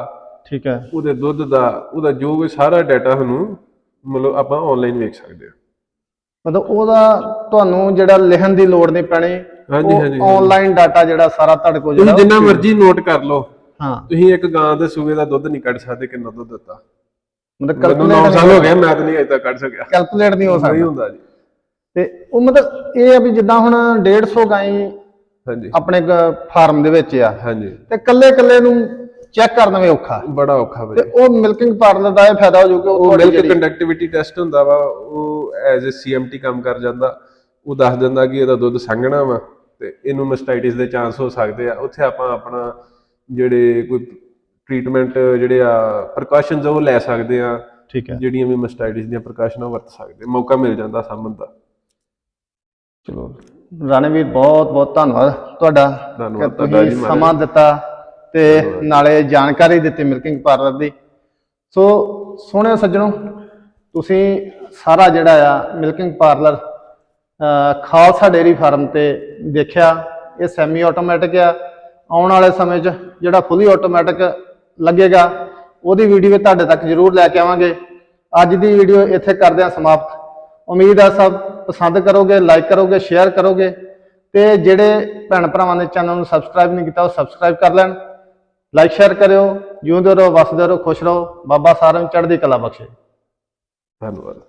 ਠੀਕ ਹੈ ਉਹਦੇ ਦੁੱਧ ਦਾ ਉਹਦਾ ਜੋ ਵੀ ਸਾਰਾ ਡਾਟਾ ਸਾਨੂੰ ਮਤਲਬ ਆਪਾਂ ਆਨਲਾਈਨ ਵੇਖ ਸਕਦੇ ਹਾਂ ਮਤਲਬ ਉਹਦਾ ਤੁਹਾਨੂੰ ਜਿਹੜਾ ਲਿਖਣ ਦੀ ਲੋੜ ਨਹੀਂ ਪੈਣੀ ਹਾਂਜੀ, ਹਾਂਜੀ। ਆਨਲਾਈਨ ਡਾਟਾ ਜਿਹੜਾ ਸਾਰਾ ਤੁਹਾਡੇ ਕੋਲ ਤੁਸੀਂ ਜਿਹੜਾ ਜਿੰਨਾ ਮਰਜ਼ੀ ਨੋਟ ਕਰ ਲਓ। ਹਾਂ। ਤੁਸੀਂ ਇੱਕ ਗਾਂ ਦੇ ਸੂਏ ਦਾ ਦੁੱਧ ਨਹੀਂ ਕੱਢ ਸਕਦੇ ਕਿੰਨਾ ਦੁੱਧ ਦਿੱਤਾ। ਮਤਲਬ ਮੈਨੂੰ 9 ਸਾਲ ਹੋ ਗਏ ਮੈਂ ਤਾਂ ਨਹੀਂ ਅਜੇ ਤੱਕ ਕੱਢ ਸਕਿਆ। ਕੈਲਕੂਲੇਟ ਨਹੀਂ ਹੋ ਨਹੀਂ ਸਕਦਾ। ਹੁੰਦਾ ਜੀ। ਤੇ ਉਹ ਮਤਲਬ ਇਹ ਆ ਵੀ ਜਿੱਦਾਂ ਹੁਣ 150 ਗਾਈ ਹਾਂਜੀ। ਆਪਣੇ ਫਾਰਮ ਦੇ ਵਿੱਚ ਆ। ਹਾਂਜੀ। ਤੇ ਕੱਲੇ ਕੱਲੇ ਨੂੰ ਚੈੱਕ ਕਰਨਾ ਵੀ ਔਖਾ। ਬੜਾ ਔਖਾ ਤੇ ਬਈ ਉਹ ਮਿਲਕਿੰਗ ਪਾਰਲਰ ਦਾ ਇਹ ਫਾਇਦਾ ਹੋ ਜਾਊਗਾ ਉਹ ਉਹ ਮਿਲਕ ਕੰਡਕਟਿਵਿਟੀ ਟੈਸਟ ਹੁੰਦਾ ਵਾ ਉਹ ਐਜ਼ ਅ ਸੀਐਮਟੀ ਕੰਮ ਕਰ ਜਾਂਦਾ। ਉਹ ਦੱਸ ਦਿੰਦਾ ਕਿ ਇਹਦਾ ਦੁੱਧ ਸੰਘਣਾ ਵਾ ਤੇ ਇਹਨੂੰ ਮਸਟਾਈਟਿਸ ਦੇ ਚਾਂਸ ਹੋ ਸਕਦੇ ਆ। ਉੱਥੇ ਆਪਾਂ ਆਪਣਾ ਜਿਹੜੇ ਕੋਈ ਟ੍ਰੀਟਮੈਂਟ ਜਿਹੜੇ ਆ ਪ੍ਰੀਕਾਸ਼ਨਸ ਉਹ ਲੈ ਸਕਦੇ ਆ। ਠੀਕ ਹੈ। ਜਿਹੜੀਆਂ ਵੀ ਮਸਟਾਈਟਿਸ ਦੀਆਂ ਪ੍ਰੀਕਾਸ਼ਨਾਂ ਵਰਤ ਸਕਦੇ ਮੌਕਾ ਮਿਲ ਜਾਂਦਾ ਸਾਹਮਣ ਦਾ। ਚਲੋ। ਰਾਣੇਵੀਰ ਬਹੁਤ ਬਹੁਤ ਧੰਨਵਾਦ ਤੁਹਾਡਾ ਧੰਨਵਾਦ ਤੁਹਾਡਾ ਜੀ। ਸਮਾਂ ਦਿੱਤਾ ਤੇ ਨਾਲੇ ਜਾਣਕਾਰੀ ਦਿੱਤੀ ਮਿਲਕਿੰਗ ਪਾਰਲਰ ਦੀ। ਸੋ ਸੋਹਣਿਓ ਸੱਜਣੋ ਤੁਸੀਂ ਸਾਰਾ ਜਿਹੜਾ ਆ milking parlour Khalsa dairy farm ਤੇ ਦੇਖਿਆ, ਇਹ ਸੈਮੀ ਆਟੋਮੈਟਿਕ ਆ। ਆਉਣ ਵਾਲੇ ਸਮੇਂ 'ਚ ਜਿਹੜਾ ਫੁੱਲੀ ਆਟੋਮੈਟਿਕ ਲੱਗੇਗਾ, ਉਹਦੀ ਵੀਡੀਓ ਤੁਹਾਡੇ ਤੱਕ ਜ਼ਰੂਰ ਲੈ ਕੇ ਆਵਾਂਗੇ। ਅੱਜ ਦੀ ਵੀਡੀਓ ਇੱਥੇ ਕਰਦੇ ਹਾਂ ਸਮਾਪਤ। ਉਮੀਦ ਆ ਸਭ ਪਸੰਦ ਕਰੋਗੇ ਲਾਈਕ ਕਰੋਗੇ ਸ਼ੇਅਰ ਕਰੋਗੇ ਤੇ ਜਿਹੜੇ ਭੈਣ ਭਰਾਵਾਂ ਨੇ ਚੈਨਲ ਨੂੰ ਸਬਸਕ੍ਰਾਈਬ ਨਹੀਂ ਕੀਤਾ, ਉਹ ਸਬਸਕ੍ਰਾਈਬ ਕਰ ਲੈਣ। ਲਾਈਕ ਸ਼ੇਅਰ ਕਰਿਓ, ਜਿਉਂਦੇ ਰਹੋ, ਵਸਦੇ ਰਹੋ, ਖੁਸ਼ ਰਹੋ। ਬਾਬਾ ਸਾਰਿਆਂ ਨੂੰ ਚੜ੍ਹਦੀ ਕਲਾ ਬਖਸ਼ੇ। ਧੰਨਵਾਦ।